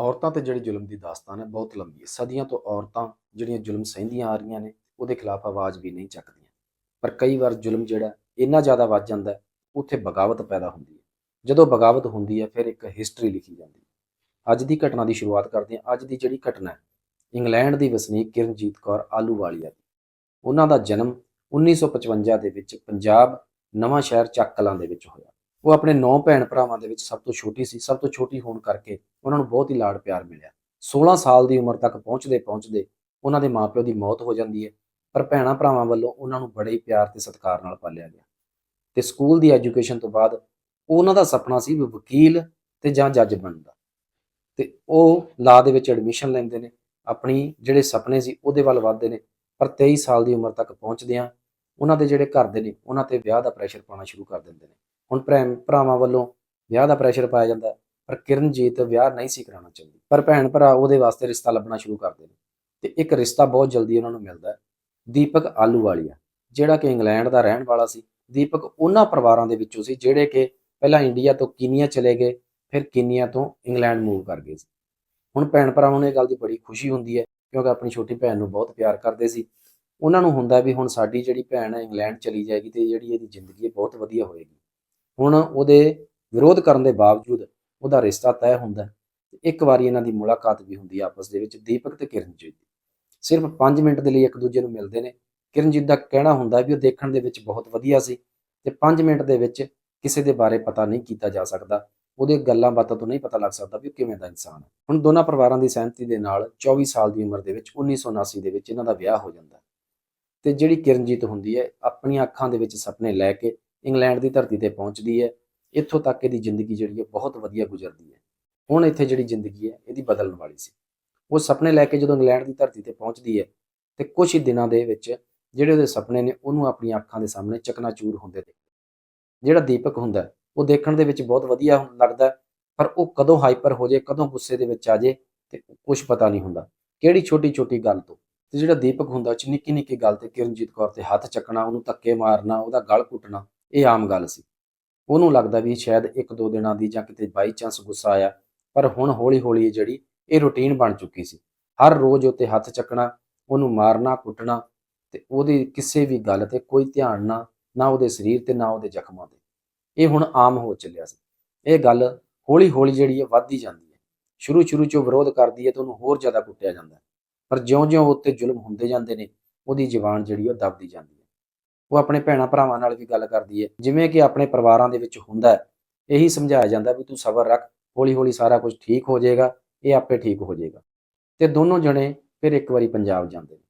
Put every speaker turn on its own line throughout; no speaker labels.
ਔਰਤਾਂ ਤੇ ਜਿਹੜੀ ਜ਼ੁਲਮ ਦੀ ਦਾਸਤਾਨ ਹੈ, ਬਹੁਤ ਲੰਬੀ ਹੈ। ਸਦੀਆਂ ਤੋਂ ਔਰਤਾਂ ਜਿਹੜੀਆਂ ਜ਼ੁਲਮ ਸਹਿੰਦੀਆਂ ਆ ਰਹੀਆਂ ਨੇ, ਉਹਦੇ ਖਿਲਾਫ ਆਵਾਜ਼ ਵੀ ਨਹੀਂ ਚੱਕਦੀਆਂ। ਪਰ ਕਈ ਵਾਰ ਜ਼ੁਲਮ ਜਿਹੜਾ ਇੰਨਾ ਜ਼ਿਆਦਾ ਵੱਧ ਜਾਂਦਾ, ਉੱਥੇ ਬਗਾਵਤ ਪੈਦਾ ਹੁੰਦੀ ਹੈ। ਜਦੋਂ ਬਗਾਵਤ ਹੁੰਦੀ ਹੈ, ਫਿਰ ਇੱਕ ਹਿਸਟਰੀ ਲਿਖੀ ਜਾਂਦੀ ਹੈ। ਅੱਜ ਦੀ ਘਟਨਾ ਦੀ ਸ਼ੁਰੂਆਤ ਕਰਦੇ ਹਾਂ। ਅੱਜ ਦੀ ਜਿਹੜੀ ਘਟਨਾ ਹੈ, ਇੰਗਲੈਂਡ ਦੀ ਵਸਨੀਕ ਕਿਰਨਜੀਤ ਕੌਰ ਆਲੂਵਾਲੀਆ ਦੀ। ਉਹਨਾਂ ਦਾ ਜਨਮ 1955 ਦੇ ਵਿੱਚ ਪੰਜਾਬ ਨਵਾਂ ਸ਼ਹਿਰ ਚੱਕ ਕਲਾਂ ਦੇ ਵਿੱਚ ਹੋਇਆ। ਉਹ ਆਪਣੇ ਨੌ ਭੈਣ ਭਰਾਵਾਂ ਦੇ ਵਿੱਚ ਸਭ ਤੋਂ ਛੋਟੀ ਸੀ, ਸਭ ਤੋਂ ਛੋਟੀ ਹੋਣ ਕਰਕੇ ਉਹਨਾਂ ਨੂੰ ਬਹੁਤ ਹੀ ਲਾਡ ਪਿਆਰ ਮਿਲਿਆ। 16 ਸਾਲ ਦੀ ਉਮਰ ਤੱਕ ਪਹੁੰਚਦੇ ਪਹੁੰਚਦੇ ਉਹਨਾਂ ਦੇ ਮਾਪਿਓ ਦੀ ਮੌਤ ਹੋ ਜਾਂਦੀ ਹੈ, ਪਰ ਭੈਣਾਂ ਭਰਾਵਾਂ ਵੱਲੋਂ ਉਹਨਾਂ ਨੂੰ ਬੜੇ ਹੀ ਪਿਆਰ ਤੇ ਸਤਿਕਾਰ ਨਾਲ ਪਾਲਿਆ ਗਿਆ। ਤੇ ਸਕੂਲ ਦੀ ਐਜੂਕੇਸ਼ਨ ਤੋਂ ਬਾਅਦ ਉਹਨਾਂ ਦਾ ਸੁਪਨਾ ਸੀ ਵੀ ਵਕੀਲ ਤੇ ਜਾਂ ਜੱਜ ਬਣਨ ਦਾ ਤੇ ਉਹ ਲਾ ਦੇ ਵਿੱਚ ਐਡਮਿਸ਼ਨ ਲੈਂਦੇ ਨੇ, ਆਪਣੀ ਜਿਹੜੇ ਸੁਪਨੇ ਸੀ ਉਹਦੇ ਵੱਲ ਵਧਦੇ ਨੇ, ਪਰ 23 ਸਾਲ ਦੀ ਉਮਰ ਤੱਕ ਪਹੁੰਚਦਿਆਂ ਉਹਨਾਂ ਦੇ ਜਿਹੜੇ ਘਰ ਦੇ ਨੇ, ਉਹਨਾਂ ਤੇ ਵਿਆਹ ਦਾ ਪ੍ਰੈਸ਼ਰ ਪਾਉਣਾ ਸ਼ੁਰੂ ਕਰ ਦਿੰਦੇ ਨੇ। ਹੁਣ ਭੈਣ ਭਰਾਵਾਂ ਵੱਲੋਂ ਵਿਆਹ ਦਾ ਪ੍ਰੈਸ਼ਰ ਪਾਇਆ ਜਾਂਦਾ ਪਰ ਕਿਰਨਜੀਤ ਵਿਆਹ ਨਹੀਂ ਸੀ ਕਰਾਉਣਾ ਚਾਹੁੰਦੀ। ਪਰ ਭੈਣ ਭਰਾ ਉਹਦੇ ਵਾਸਤੇ ਰਿਸ਼ਤਾ ਲੱਭਣਾ ਸ਼ੁਰੂ ਕਰਦੇ ਨੇ ਤੇ ਇੱਕ ਰਿਸ਼ਤਾ ਬਹੁਤ ਜਲਦੀ ਉਹਨਾਂ ਨੂੰ ਮਿਲਦਾ ਹੈ, ਦੀਪਕ ਆਲੂਵਾਲੀਆ ਜਿਹੜਾ ਕਿ ਇੰਗਲੈਂਡ ਦਾ ਰਹਿਣ ਵਾਲਾ ਸੀ। ਦੀਪਕ ਉਹਨਾਂ ਪਰਿਵਾਰਾਂ ਦੇ ਵਿੱਚੋਂ ਸੀ ਜਿਹੜੇ ਕਿ ਪਹਿਲਾਂ ਇੰਡੀਆ ਤੋਂ ਕੀਨੀਆ ਚਲੇ ਗਏ, ਫਿਰ ਕੀਨੀਆ ਤੋਂ ਇੰਗਲੈਂਡ ਮੂਵ ਕਰ ਗਏ ਸੀ। ਹੁਣ ਭੈਣ ਭਰਾਵਾਂ ਨੂੰ ਇਹ ਗੱਲ ਦੀ ਬੜੀ ਖੁਸ਼ੀ ਹੁੰਦੀ ਹੈ, ਕਿਉਂਕਿ ਆਪਣੀ ਛੋਟੀ ਭੈਣ ਨੂੰ ਬਹੁਤ ਪਿਆਰ ਕਰਦੇ ਸੀ। ਉਹਨਾਂ ਨੂੰ ਹੁੰਦਾ ਵੀ ਹੁਣ ਸਾਡੀ ਜਿਹੜੀ ਭੈਣ ਹੈ ਇੰਗਲੈਂਡ ਚਲੀ ਜਾਏਗੀ ਤੇ ਜਿਹੜੀ ਇਹਦੀ ਜ਼ਿੰਦਗੀ ਹੈ ਬਹੁਤ ਵਧੀਆ ਹੋਏਗੀ। ਹੁਣ ਉਹਦੇ ਵਿਰੋਧ ਕਰਨ ਦੇ ਬਾਵਜੂਦ ਉਹਦਾ ਰਿਸ਼ਤਾ ਤੈਅ ਹੁੰਦਾ ਹੈ। ਇੱਕ ਵਾਰੀ ਇਹਨਾਂ ਦੀ ਮੁਲਾਕਾਤ ਵੀ ਹੁੰਦੀ ਹੈ ਆਪਸ ਦੇ ਵਿੱਚ, ਦੀਪਕ ਤੇ ਕਿਰਨਜੀਤ ਦੀ ਸਿਰਫ 5 ਮਿੰਟ ਦੇ ਲਈ ਇੱਕ ਦੂਜੇ ਨੂੰ ਮਿਲਦੇ ਨੇ ਕਿਰਨਜੀਤ ਦਾ ਕਹਿਣਾ ਹੁੰਦਾ ਵੀ ਉਹ ਦੇਖਣ ਦੇ ਵਿੱਚ ਬਹੁਤ ਵਧੀਆ ਸੀ ਤੇ 5 ਮਿੰਟ ਦੇ ਵਿੱਚ ਕਿਸੇ ਦੇ ਬਾਰੇ ਪਤਾ ਨਹੀਂ ਕੀਤਾ ਜਾ ਸਕਦਾ ਉਹਦੇ ਗੱਲਾਂ ਬਾਤਾਂ ਤੋਂ ਨਹੀਂ ਪਤਾ ਲੱਗ ਸਕਦਾ ਵੀ ਉਹ ਕਿਵੇਂ ਦਾ ਇਨਸਾਨ ਹੈ ਹੁਣ ਦੋਨਾਂ ਪਰਿਵਾਰਾਂ ਦੀ ਸਹਿਮਤੀ ਦੇ ਨਾਲ 24 ਸਾਲ ਦੀ ਉਮਰ ਦੇ ਵਿੱਚ 1979 ਦੇ ਵਿੱਚ ਇਹਨਾਂ ਦਾ ਵਿਆਹ ਹੋ ਜਾਂਦਾ ਹੈ। ਤੇ ਜਿਹੜੀ ਕਿਰਨਜੀਤ ਹੁੰਦੀ ਹੈ, ਆਪਣੀਆਂ ਅੱਖਾਂ ਦੇ ਵਿੱਚ ਸੁਪਨੇ ਲੈ ਕੇ ਇੰਗਲੈਂਡ ਦੀ ਧਰਤੀ ਤੇ ਪਹੁੰਚਦੀ ਹੈ, ਇੱਥੋਂ ਤੱਕ ਇਹਦੀ ਜ਼ਿੰਦਗੀ ਜਿਹੜੀ ਹੈ ਬਹੁਤ ਵਧੀਆ ਗੁਜ਼ਰਦੀ ਹੈ। ਹੁਣ ਇੱਥੇ ਜਿਹੜੀ ਜ਼ਿੰਦਗੀ ਹੈ, ਇਹਦੀ ਬਦਲਣ ਵਾਲੀ ਸੀ। ਉਹ ਸੁਪਨੇ ਲੈ ਕੇ ਜਦੋਂ ਇੰਗਲੈਂਡ ਦੀ ਧਰਤੀ ਤੇ ਪਹੁੰਚਦੀ ਹੈ, ਤੇ ਕੁਝ ਹੀ ਦਿਨਾਂ ਦੇ ਵਿੱਚ ਜਿਹੜੇ ਉਹਦੇ ਸੁਪਨੇ ਨੇ, ਉਹਨੂੰ ਆਪਣੀਆਂ ਅੱਖਾਂ ਦੇ ਸਾਹਮਣੇ ਚਕਨਾਚੂਰ ਹੁੰਦੇ ਨੇ। ਜਿਹੜਾ ਦੀਪਕ ਹੁੰਦਾ, ਉਹ ਦੇਖਣ ਦੇ ਵਿੱਚ ਬਹੁਤ ਵਧੀਆ ਲੱਗਦਾ ਪਰ ਉਹ ਕਦੋਂ ਹਾਈਪਰ ਹੋ ਜਾਏ ਕਦੋਂ ਗੁੱਸੇ ਦੇ ਵਿੱਚ ਆ ਜਾਏ ਤੇ ਕੁਝ ਪਤਾ ਨਹੀਂ ਹੁੰਦਾ। ਕਿਹੜੀ ਛੋਟੀ ਛੋਟੀ ਗੱਲ ਤੋਂ? ਤੇ ਜਿਹੜਾ ਦੀਪਕ ਹੁੰਦਾ, ਉਹ ਚ ਨਿੱਕੀ ਨਿੱਕੀ ਗੱਲ ਤੇ ਕਿਰਨਜੀਤ ਕੌਰ ਤੇ ਹੱਥ ਚੱਕਣਾ, ਉਹਨੂੰ ਧੱਕੇ ਮਾਰਨਾ, ਉਹਦਾ ਗਲ ਘੁੱਟਣਾ ਇਹ ਆਮ ਗੱਲ ਸੀ। ਉਹਨੂੰ ਲੱਗਦਾ ਵੀ ਸ਼ਾਇਦ ਇੱਕ ਦੋ ਦਿਨਾਂ ਦੀ ਜਾਂ ਕਿਤੇ ਬਾਈ ਚਾਂਸ ਗੁੱਸਾ ਆਇਆ, ਪਰ ਹੁਣ ਹੌਲੀ ਹੌਲੀ ਇਹ ਜਿਹੜੀ ਇਹ ਰੁਟੀਨ ਬਣ ਚੁੱਕੀ ਸੀ। ਹਰ ਰੋਜ਼ ਉੱਤੇ ਹੱਥ ਚੱਕਣਾ, ਉਹਨੂੰ ਮਾਰਨਾ, ਕੁੱਟਣਾ ਤੇ ਉਹਦੀ ਕਿਸੇ ਵੀ ਗੱਲ ਤੇ ਕੋਈ ਧਿਆਨ ਨਾ ਨਾ ਉਹਦੇ ਸਰੀਰ ਤੇ, ਨਾ ਉਹਦੇ ਜ਼ਖਮਾਂ ਤੇ। ਇਹ ਹੁਣ ਆਮ ਹੋ ਚੱਲਿਆ ਸੀ। ਇਹ ਗੱਲ ਹੌਲੀ ਹੌਲੀ ਜਿਹੜੀ ਹੈ ਵੱਧਦੀ ਜਾਂਦੀ ਹੈ। ਸ਼ੁਰੂ ਸ਼ੁਰੂ ਚ ਵਿਰੋਧ ਕਰਦੀ ਹੈ ਤੇ ਉਹਨੂੰ ਹੋਰ ਜ਼ਿਆਦਾ ਕੁੱਟਿਆ ਜਾਂਦਾ ਪਰ ਜਿਉਂ-ਜਿਉਂ ਉੱਤੇ ਜ਼ੁਲਮ ਹੁੰਦੇ ਜਾਂਦੇ ਨੇ, ਉਹਦੀ ਜ਼ੁਬਾਨ ਜਿਹੜੀ ਉਹ ਦਬਦੀ ਜਾਂਦੀ ਹੈ। ਉਹ ਆਪਣੇ ਭੈਣਾਂ ਭਰਾਵਾਂ ਨਾਲ ਵੀ ਗੱਲ ਕਰਦੀ ਹੈ ਜਿਵੇਂ ਕਿ ਆਪਣੇ ਪਰਿਵਾਰਾਂ ਦੇ ਵਿੱਚ ਹੁੰਦਾ ਹੈ ਇਹੀ ਸਮਝਾਇਆ ਜਾਂਦਾ ਵੀ ਤੂੰ ਸਬਰ ਰੱਖ, ਹੌਲੀ-ਹੌਲੀ ਸਾਰਾ ਕੁਝ ਠੀਕ ਹੋ ਜਾਏਗਾ, ਇਹ ਆਪੇ ਠੀਕ ਹੋ ਜਾਏਗਾ। ਤੇ ਦੋਨੋਂ ਜਣੇ ਫਿਰ ਇੱਕ ਵਾਰੀ ਪੰਜਾਬ ਜਾਂਦੇ ਨੇ।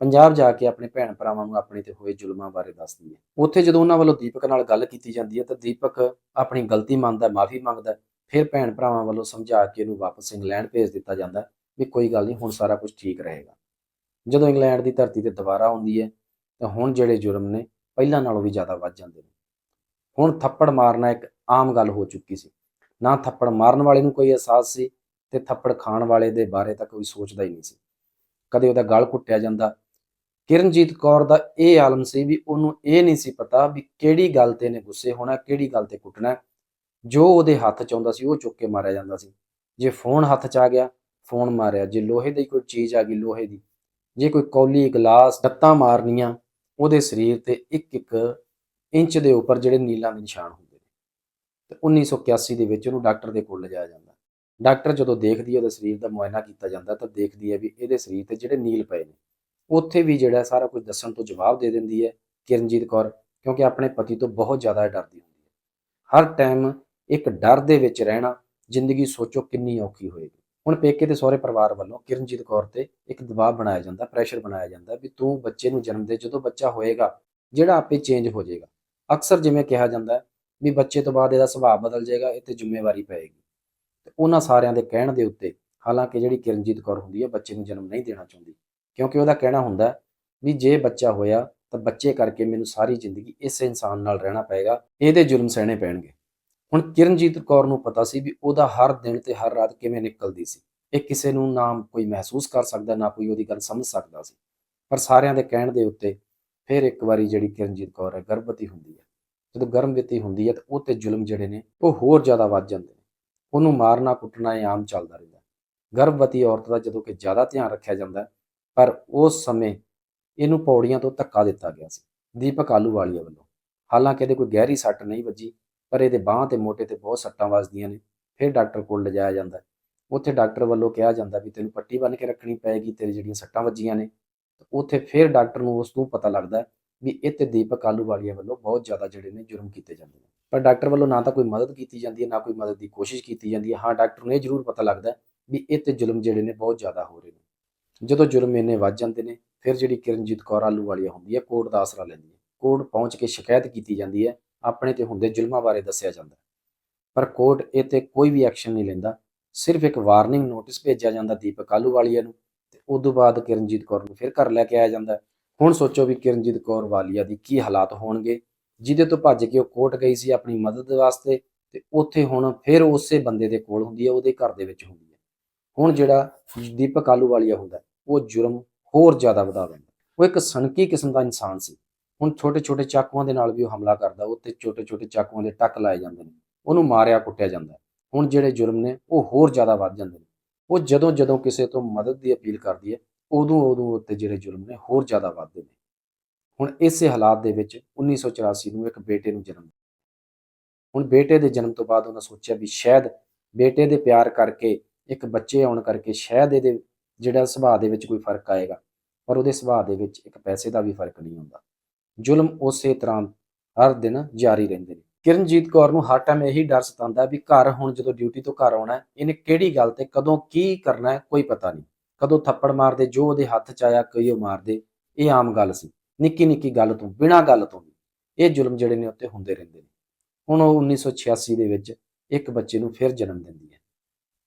ਪੰਜਾਬ ਜਾ ਕੇ ਆਪਣੇ ਭੈਣ ਭਰਾਵਾਂ ਨੂੰ ਆਪਣੇ ਤੇ ਹੋਏ ਜ਼ੁਲਮਾਂ ਬਾਰੇ ਦੱਸਦੀ ਹੈ ਉੱਥੇ ਜਦੋਂ ਉਹਨਾਂ ਵੱਲੋਂ ਦੀਪਕ ਨਾਲ ਗੱਲ ਕੀਤੀ ਜਾਂਦੀ ਹੈ ਤਾਂ ਦੀਪਕ ਆਪਣੀ ਗਲਤੀ ਮੰਨਦਾ, ਮਾਫੀ ਮੰਗਦਾ, ਫਿਰ ਭੈਣ ਭਰਾਵਾਂ ਵੱਲੋਂ ਸਮਝਾ ਕੇ ਇਹਨੂੰ ਵਾਪਸ ਇੰਗਲੈਂਡ ਭੇਜ ਦਿੱਤਾ ਜਾਂਦਾ ਵੀ ਕੋਈ ਗੱਲ ਨਹੀਂ, ਹੁਣ ਸਾਰਾ ਕੁਝ ਠੀਕ ਰਹੇਗਾ। ਜਦੋਂ ਇੰਗਲੈਂਡ ਦੀ ਧਰਤੀ ਤੇ ਦੁਬਾਰਾ ਆਉਂਦੀ ਹੈ ਤਾਂ ਹੁਣ ਜਿਹੜੇ ਜੁਰਮ ਨੇ, ਪਹਿਲਾਂ ਨਾਲੋਂ ਵੀ ਜ਼ਿਆਦਾ ਵੱਧ ਜਾਂਦੇ ਨੇ। ਹੁਣ ਥੱਪੜ ਮਾਰਨਾ ਇੱਕ ਆਮ ਗੱਲ ਹੋ ਚੁੱਕੀ ਸੀ। ਨਾ ਥੱਪੜ ਮਾਰਨ ਵਾਲੇ ਨੂੰ ਕੋਈ ਅਹਿਸਾਸ ਸੀ ਤੇ ਥੱਪੜ ਖਾਣ ਵਾਲੇ ਦੇ ਬਾਰੇ ਤਾਂ ਕੋਈ ਸੋਚਦਾ ਹੀ ਨਹੀਂ ਸੀ। ਕਦੇ ਉਹਦਾ ਗਲ ਘੁੱਟਿਆ ਜਾਂਦਾ। ਕਿਰਨਜੀਤ ਕੌਰ ਦਾ ਇਹ ਆਲਮ ਸੀ ਵੀ ਉਹਨੂੰ ਇਹ ਨਹੀਂ ਸੀ ਪਤਾ ਵੀ ਕਿਹੜੀ ਗੱਲ ਤੇ ਨੇ ਗੁੱਸੇ ਹੋਣਾ, ਕਿਹੜੀ ਗੱਲ ਤੇ ਕੁੱਟਣਾ। ਜੋ ਉਹਦੇ ਹੱਥ ਚ ਆਉਂਦਾ ਸੀ, ਉਹ ਚੁੱਕ ਕੇ ਮਾਰਿਆ ਜਾਂਦਾ ਸੀ। ਜੇ ਫੋਨ ਹੱਥ ਚ ਆ ਗਿਆ, ਫੋਨ ਮਾਰਿਆ। ਜੇ ਲੋਹੇ ਦੀ ਕੋਈ ਚੀਜ਼ ਆ ਗਈ, ਲੋਹੇ ਦੀ। ਜੇ ਕੋਈ ਕੌਲੀ, ਗਲਾਸ, ਡੱਤਾਂ ਮਾਰਨੀਆਂ ਉਹਦੇ ਸਰੀਰ ਤੇ ਇੱਕ ਇੱਕ ਇੰਚ ਦੇ ਉੱਪਰ ਜਿਹੜੇ ਨੀਲਾਂ ਦੇ ਨਿਸ਼ਾਨ ਹੁੰਦੇ ਨੇ। ਤੇ 1981 ਦੇ ਵਿੱਚ ਉਹਨੂੰ ਡਾਕਟਰ ਦੇ ਕੋਲ ਲਿਜਾਇਆ ਜਾਂਦਾ। ਡਾਕਟਰ ਜਦੋਂ ਦੇਖਦੀ ਹੈ ਉਹਦੇ ਸਰੀਰ ਦਾ ਮੁਆਇਨਾ ਕੀਤਾ ਜਾਂਦਾ ਤਾਂ ਦੇਖਦੀ ਹੈ ਵੀ ਇਹਦੇ ਸਰੀਰ ਤੇ ਜਿਹੜੇ ਨੀਲ ਪਏ ਨੇ, ਉੱਥੇ ਵੀ ਜਿਹੜਾ ਸਾਰਾ ਕੁਝ ਦੱਸਣ ਤੋਂ ਜਵਾਬ ਦੇ ਦਿੰਦੀ ਹੈ ਕਿਰਨਜੀਤ ਕੌਰ, ਕਿਉਂਕਿ ਆਪਣੇ ਪਤੀ ਤੋਂ ਬਹੁਤ ਜ਼ਿਆਦਾ ਡਰਦੀ ਹੁੰਦੀ ਹੈ। ਹਰ ਟਾਈਮ ਇੱਕ ਡਰ ਦੇ ਵਿੱਚ ਰਹਿਣਾ, ਜ਼ਿੰਦਗੀ ਸੋਚੋ ਕਿੰਨੀ ਔਖੀ ਹੋਏਗੀ। ਹੁਣ ਪੇਕੇ ਤੇ ਸਹੁਰੇ ਪਰਿਵਾਰ ਵੱਲੋਂ ਕਿਰਨਜੀਤ ਕੌਰ ਤੇ ਇੱਕ ਦਬਾਅ ਬਣਾਇਆ ਜਾਂਦਾ ਪ੍ਰੈਸ਼ਰ ਬਣਾਇਆ ਜਾਂਦਾ ਵੀ ਤੂੰ ਬੱਚੇ ਨੂੰ ਜਨਮ ਦੇ, ਜਦੋਂ ਬੱਚਾ ਹੋਏਗਾ, ਜਿਹੜਾ ਆਪੇ ਚੇਂਜ ਹੋ ਜਾਏਗਾ। ਅਕਸਰ ਜਿਵੇਂ ਕਿਹਾ ਜਾਂਦਾ ਵੀ ਬੱਚੇ ਤੋਂ ਬਾਅਦ ਇਹਦਾ ਸੁਭਾਅ ਬਦਲ ਜਾਏਗਾ, ਇਹ ਤੇ ਜ਼ਿੰਮੇਵਾਰੀ ਪਏਗੀ। ਤੇ ਉਹਨਾਂ ਸਾਰਿਆਂ ਦੇ ਕਹਿਣ ਦੇ ਉੱਤੇ ਹਾਲਾਂਕਿ ਜਿਹੜੀ ਕਿਰਨਜੀਤ ਕੌਰ ਹੁੰਦੀ ਹੈ, ਬੱਚੇ ਨੂੰ ਜਨਮ ਨਹੀਂ ਦੇਣਾ ਚਾਹੁੰਦੀ। ਕਿਉਂਕਿ ਉਹਦਾ ਕਹਿਣਾ ਹੁੰਦਾ ਵੀ ਜੇ ਬੱਚਾ ਹੋਇਆ ਤਾਂ ਬੱਚੇ ਕਰਕੇ ਮੈਨੂੰ ਸਾਰੀ ਜ਼ਿੰਦਗੀ ਇਸ ਇਨਸਾਨ ਨਾਲ ਰਹਿਣਾ ਪਏਗਾ, ਇਹਦੇ ਜ਼ੁਲਮ ਸਹਿਣੇ ਪੈਣਗੇ। ਹੁਣ ਕਿਰਨਜੀਤ ਕੌਰ ਨੂੰ ਪਤਾ ਸੀ ਵੀ ਉਹਦਾ ਹਰ ਦਿਨ ਤੇ ਹਰ ਰਾਤ ਕਿਵੇਂ ਨਿਕਲਦੀ ਸੀ। ਇਹ ਕਿਸੇ ਨੂੰ ਨਾ ਕੋਈ ਮਹਿਸੂਸ ਕਰ ਸਕਦਾ, ਨਾ ਕੋਈ ਉਹਦੀ ਗੱਲ ਸਮਝ ਸਕਦਾ ਸੀ। ਪਰ ਸਾਰਿਆਂ ਦੇ ਕਹਿਣ ਦੇ ਉੱਤੇ ਫਿਰ ਇੱਕ ਵਾਰੀ ਜਿਹੜੀ ਕਿਰਨਜੀਤ ਕੌਰ ਹੈ, ਗਰਭਵਤੀ ਹੁੰਦੀ ਹੈ। ਜਦੋਂ ਗਰਭਵਤੀ ਹੁੰਦੀ ਹੈ ਤਾਂ ਉਹ ਤੇ ਜ਼ੁਲਮ ਜਿਹੜੇ ਨੇ, ਉਹ ਹੋਰ ਜ਼ਿਆਦਾ ਵੱਧ ਜਾਂਦੇ ਨੇ। ਉਹਨੂੰ ਮਾਰਨਾ, ਕੁੱਟਣਾ ਇਹ ਆਮ ਚੱਲਦਾ ਰਹਿੰਦਾ। ਗਰਭਵਤੀ ਔਰਤ ਦਾ ਜਦੋਂ ਕਿ ਜ਼ਿਆਦਾ ਧਿਆਨ ਰੱਖਿਆ ਜਾਂਦਾ, ਪਰ ਉਸ ਸਮੇਂ ਇਹਨੂੰ ਪੌੜੀਆਂ ਤੋਂ ਧੱਕਾ ਦਿੱਤਾ ਗਿਆ ਸੀ। ਦੀਪਕ ਆਲੂਵਾਲੀਆ ਵੱਲੋਂ। ਹਾਲਾਂਕਿ ਇਹਦੇ ਕੋਈ ਗਹਿਰੀ ਸੱਟ ਨਹੀਂ ਵੱਜੀ। ਪਰ ਇਹਦੇ ਬਾਹਾਂ ਤੇ ਮੋਟੇ ਤੇ ਬਹੁਤ ਸੱਟਾਂ ਵੱਜਦੀਆਂ ਨੇ, ਫਿਰ ਡਾਕਟਰ ਕੋਲ ਲਿਜਾਇਆ ਜਾਂਦਾ ਉੱਥੇ ਡਾਕਟਰ ਵੱਲੋਂ ਕਿਹਾ ਜਾਂਦਾ ਵੀ ਤੈਨੂੰ ਪੱਟੀ ਬੰਨ੍ਹ ਕੇ ਰੱਖਣੀ ਪਏਗੀ, ਤੇਰੀ ਜਿਹੜੀਆਂ ਸੱਟਾਂ ਵੱਜੀਆਂ ਨੇ। ਉੱਥੇ ਫਿਰ ਡਾਕਟਰ ਨੂੰ ਉਸ ਤੋਂ ਪਤਾ ਲੱਗਦਾ ਵੀ ਇਹ ਤੇ ਦੀਪਕ ਆਲੂਵਾਲੀਆ ਵੱਲੋਂ ਬਹੁਤ ਜ਼ਿਆਦਾ ਜਿਹੜੇ ਨੇ ਜੁਰਮ ਕੀਤੇ ਜਾਂਦੇ ਨੇ। ਪਰ ਡਾਕਟਰ ਵੱਲੋਂ ਨਾ ਤਾਂ ਕੋਈ ਮਦਦ ਕੀਤੀ ਜਾਂਦੀ ਹੈ, ਨਾ ਕੋਈ ਮਦਦ ਦੀ ਕੋਸ਼ਿਸ਼ ਕੀਤੀ ਜਾਂਦੀ ਹੈ। ਹਾਂ, ਡਾਕਟਰ ਨੂੰ ਇਹ ਜ਼ਰੂਰ ਪਤਾ ਲੱਗਦਾ ਵੀ ਇਹ ਤੇ ਜ਼ੁਲਮ ਜਿਹੜੇ ਨੇ ਬਹੁਤ ਜ਼ਿਆਦਾ ਹੋ ਰਹੇ ਨੇ। ਜਦੋਂ ਜੁਰਮ ਇੰਨੇ ਵੱਧ ਜਾਂਦੇ ਨੇ, ਫਿਰ ਜਿਹੜੀ ਕਿਰਨਜੀਤ ਕੌਰ ਆਲੂਵਾਲੀਆ ਹੁੰਦੀ ਹੈ, ਕੋਰਟ ਦਾ ਆਸਰਾ ਲੈਂਦੀ ਹੈ। ਕੋਰਟ ਪਹੁੰਚ ਕੇ ਸ਼ਿਕਾਇਤ ਕੀਤੀ ਜਾਂਦੀ ਹੈ ਆਪਣੇ ਤੇ ਹੁੰਦੇ ਜ਼ੁਲਮਾਂ ਬਾਰੇ ਦੱਸਿਆ ਜਾਂਦਾ ਪਰ ਕੋਰਟ ਇਹ ਤੇ ਕੋਈ ਵੀ ਐਕਸ਼ਨ ਨਹੀਂ ਲੈਂਦਾ। ਸਿਰਫ ਇੱਕ ਵਾਰਨਿੰਗ ਨੋਟਿਸ ਭੇਜਿਆ ਜਾਂਦਾ ਦੀਪਕ ਆਲੂਵਾਲੀਆ ਨੂੰ ਤੇ ਉਸ ਤੋਂ ਬਾਅਦ ਕਿਰਨਜੀਤ ਕੌਰ ਨੂੰ ਫਿਰ ਘਰ ਲੈ ਕੇ ਆਇਆ ਜਾਂਦਾ ਹੁਣ ਸੋਚੋ ਵੀ ਕਿਰਨਜੀਤ ਕੌਰ ਵਾਲੀਆ ਦੀ ਕੀ ਹਾਲਾਤ ਹੋਣਗੇ। ਜਿਹਦੇ ਤੋਂ ਭੱਜ ਕੇ ਉਹ ਕੋਰਟ ਗਈ ਸੀ ਆਪਣੀ ਮਦਦ ਵਾਸਤੇ ਤੇ ਉੱਥੇ ਹੁਣ ਫਿਰ ਉਸੇ ਬੰਦੇ ਦੇ ਕੋਲ ਹੁੰਦੀ ਹੈ, ਉਹਦੇ ਘਰ ਦੇ ਵਿੱਚ ਹੁੰਦੀ ਹੈ। ਹੁਣ ਜਿਹੜਾ ਦੀਪਕ ਆਲੂਵਾਲੀਆ ਹੁੰਦਾ ਉਹ ਜੁਰਮ ਹੋਰ ਜ਼ਿਆਦਾ ਵਧਾ ਦਿੰਦਾ ਉਹ ਇੱਕ ਸਨਕੀ ਕਿਸਮ ਦਾ ਇਨਸਾਨ ਸੀ। ਹੁਣ ਛੋਟੇ ਛੋਟੇ ਚਾਕੂਆਂ ਦੇ ਨਾਲ ਵੀ ਉਹ ਹਮਲਾ ਕਰਦਾ ਉੱਤੇ ਛੋਟੇ ਛੋਟੇ ਚਾਕੂਆਂ ਦੇ ਟੱਕ ਲਾਏ ਜਾਂਦੇ ਨੇ, ਉਹਨੂੰ ਮਾਰਿਆ ਕੁੱਟਿਆ ਜਾਂਦਾ ਹੁਣ ਜਿਹੜੇ ਜੁਰਮ ਨੇ, ਉਹ ਹੋਰ ਜ਼ਿਆਦਾ ਵੱਧ ਜਾਂਦੇ ਨੇ। ਉਹ ਜਦੋਂ ਜਦੋਂ ਕਿਸੇ ਤੋਂ ਮਦਦ ਦੀ ਅਪੀਲ ਕਰਦੀ ਹੈ, ਉਦੋਂ ਉਦੋਂ ਉੱਤੇ ਜਿਹੜੇ ਜੁਰਮ ਨੇ ਹੋਰ ਜ਼ਿਆਦਾ ਵੱਧਦੇ ਨੇ। ਹੁਣ ਇਸੇ ਹਾਲਾਤ ਦੇ ਵਿੱਚ 1984 ਨੂੰ ਇੱਕ ਬੇਟੇ ਨੂੰ ਜਨਮ ਹੁਣ ਬੇਟੇ ਦੇ ਜਨਮ ਤੋਂ ਬਾਅਦ ਉਹਨਾਂ ਸੋਚਿਆ ਵੀ ਸ਼ਾਇਦ ਬੇਟੇ ਦੇ ਪਿਆਰ ਕਰਕੇ, ਇੱਕ ਬੱਚੇ ਆਉਣ ਕਰਕੇ ਸ਼ਾਇਦ ਇਹਦੇ ਜਿਹੜਾ ਸੁਭਾਅ ਦੇ ਵਿੱਚ ਕੋਈ ਫ਼ਰਕ ਆਏਗਾ, ਪਰ ਉਹਦੇ ਸੁਭਾਅ ਦੇ ਵਿੱਚ ਇੱਕ ਪੈਸੇ ਦਾ ਵੀ ਫ਼ਰਕ ਨਹੀਂ ਹੁੰਦਾ। ਜ਼ੁਲਮ ਉਸੇ ਤਰ੍ਹਾਂ ਹਰ ਦਿਨ ਜਾਰੀ ਰਹਿੰਦੇ ਨੇ। ਕਿਰਨਜੀਤ ਕੌਰ ਨੂੰ ਹਰ ਟਾਈਮ ਇਹੀ ਡਰ ਸਤਾਉਂਦਾ ਵੀ ਘਰ ਹੁਣ ਜਦੋਂ ਡਿਊਟੀ ਤੋਂ ਘਰ ਆਉਣਾ ਇਹਨੇ ਕਿਹੜੀ ਗੱਲ ਤੇ ਕਦੋਂ ਕੀ ਕਰਨਾ ਹੈ ਕੋਈ ਪਤਾ ਨਹੀਂ। ਕਦੋਂ ਥੱਪੜ ਮਾਰਦੇ, ਜੋ ਉਹਦੇ ਹੱਥ 'ਚ ਆਇਆ ਕੋਈ ਉਹ ਮਾਰਦੇ। ਇਹ ਆਮ ਗੱਲ ਸੀ। ਨਿੱਕੀ ਨਿੱਕੀ ਗੱਲ ਤੋਂ, ਬਿਨਾਂ ਗੱਲ ਤੋਂ ਵੀ। ਇਹ ਜ਼ੁਲਮ ਜਿਹੜੇ ਨੇ ਉੱਤੇ ਹੁੰਦੇ ਰਹਿੰਦੇ ਨੇ। ਹੁਣ ਉਹ 1986 ਦੇ ਵਿੱਚ ਇੱਕ ਬੱਚੇ ਨੂੰ ਫਿਰ ਜਨਮ ਦਿੰਦੀ ਹੈ।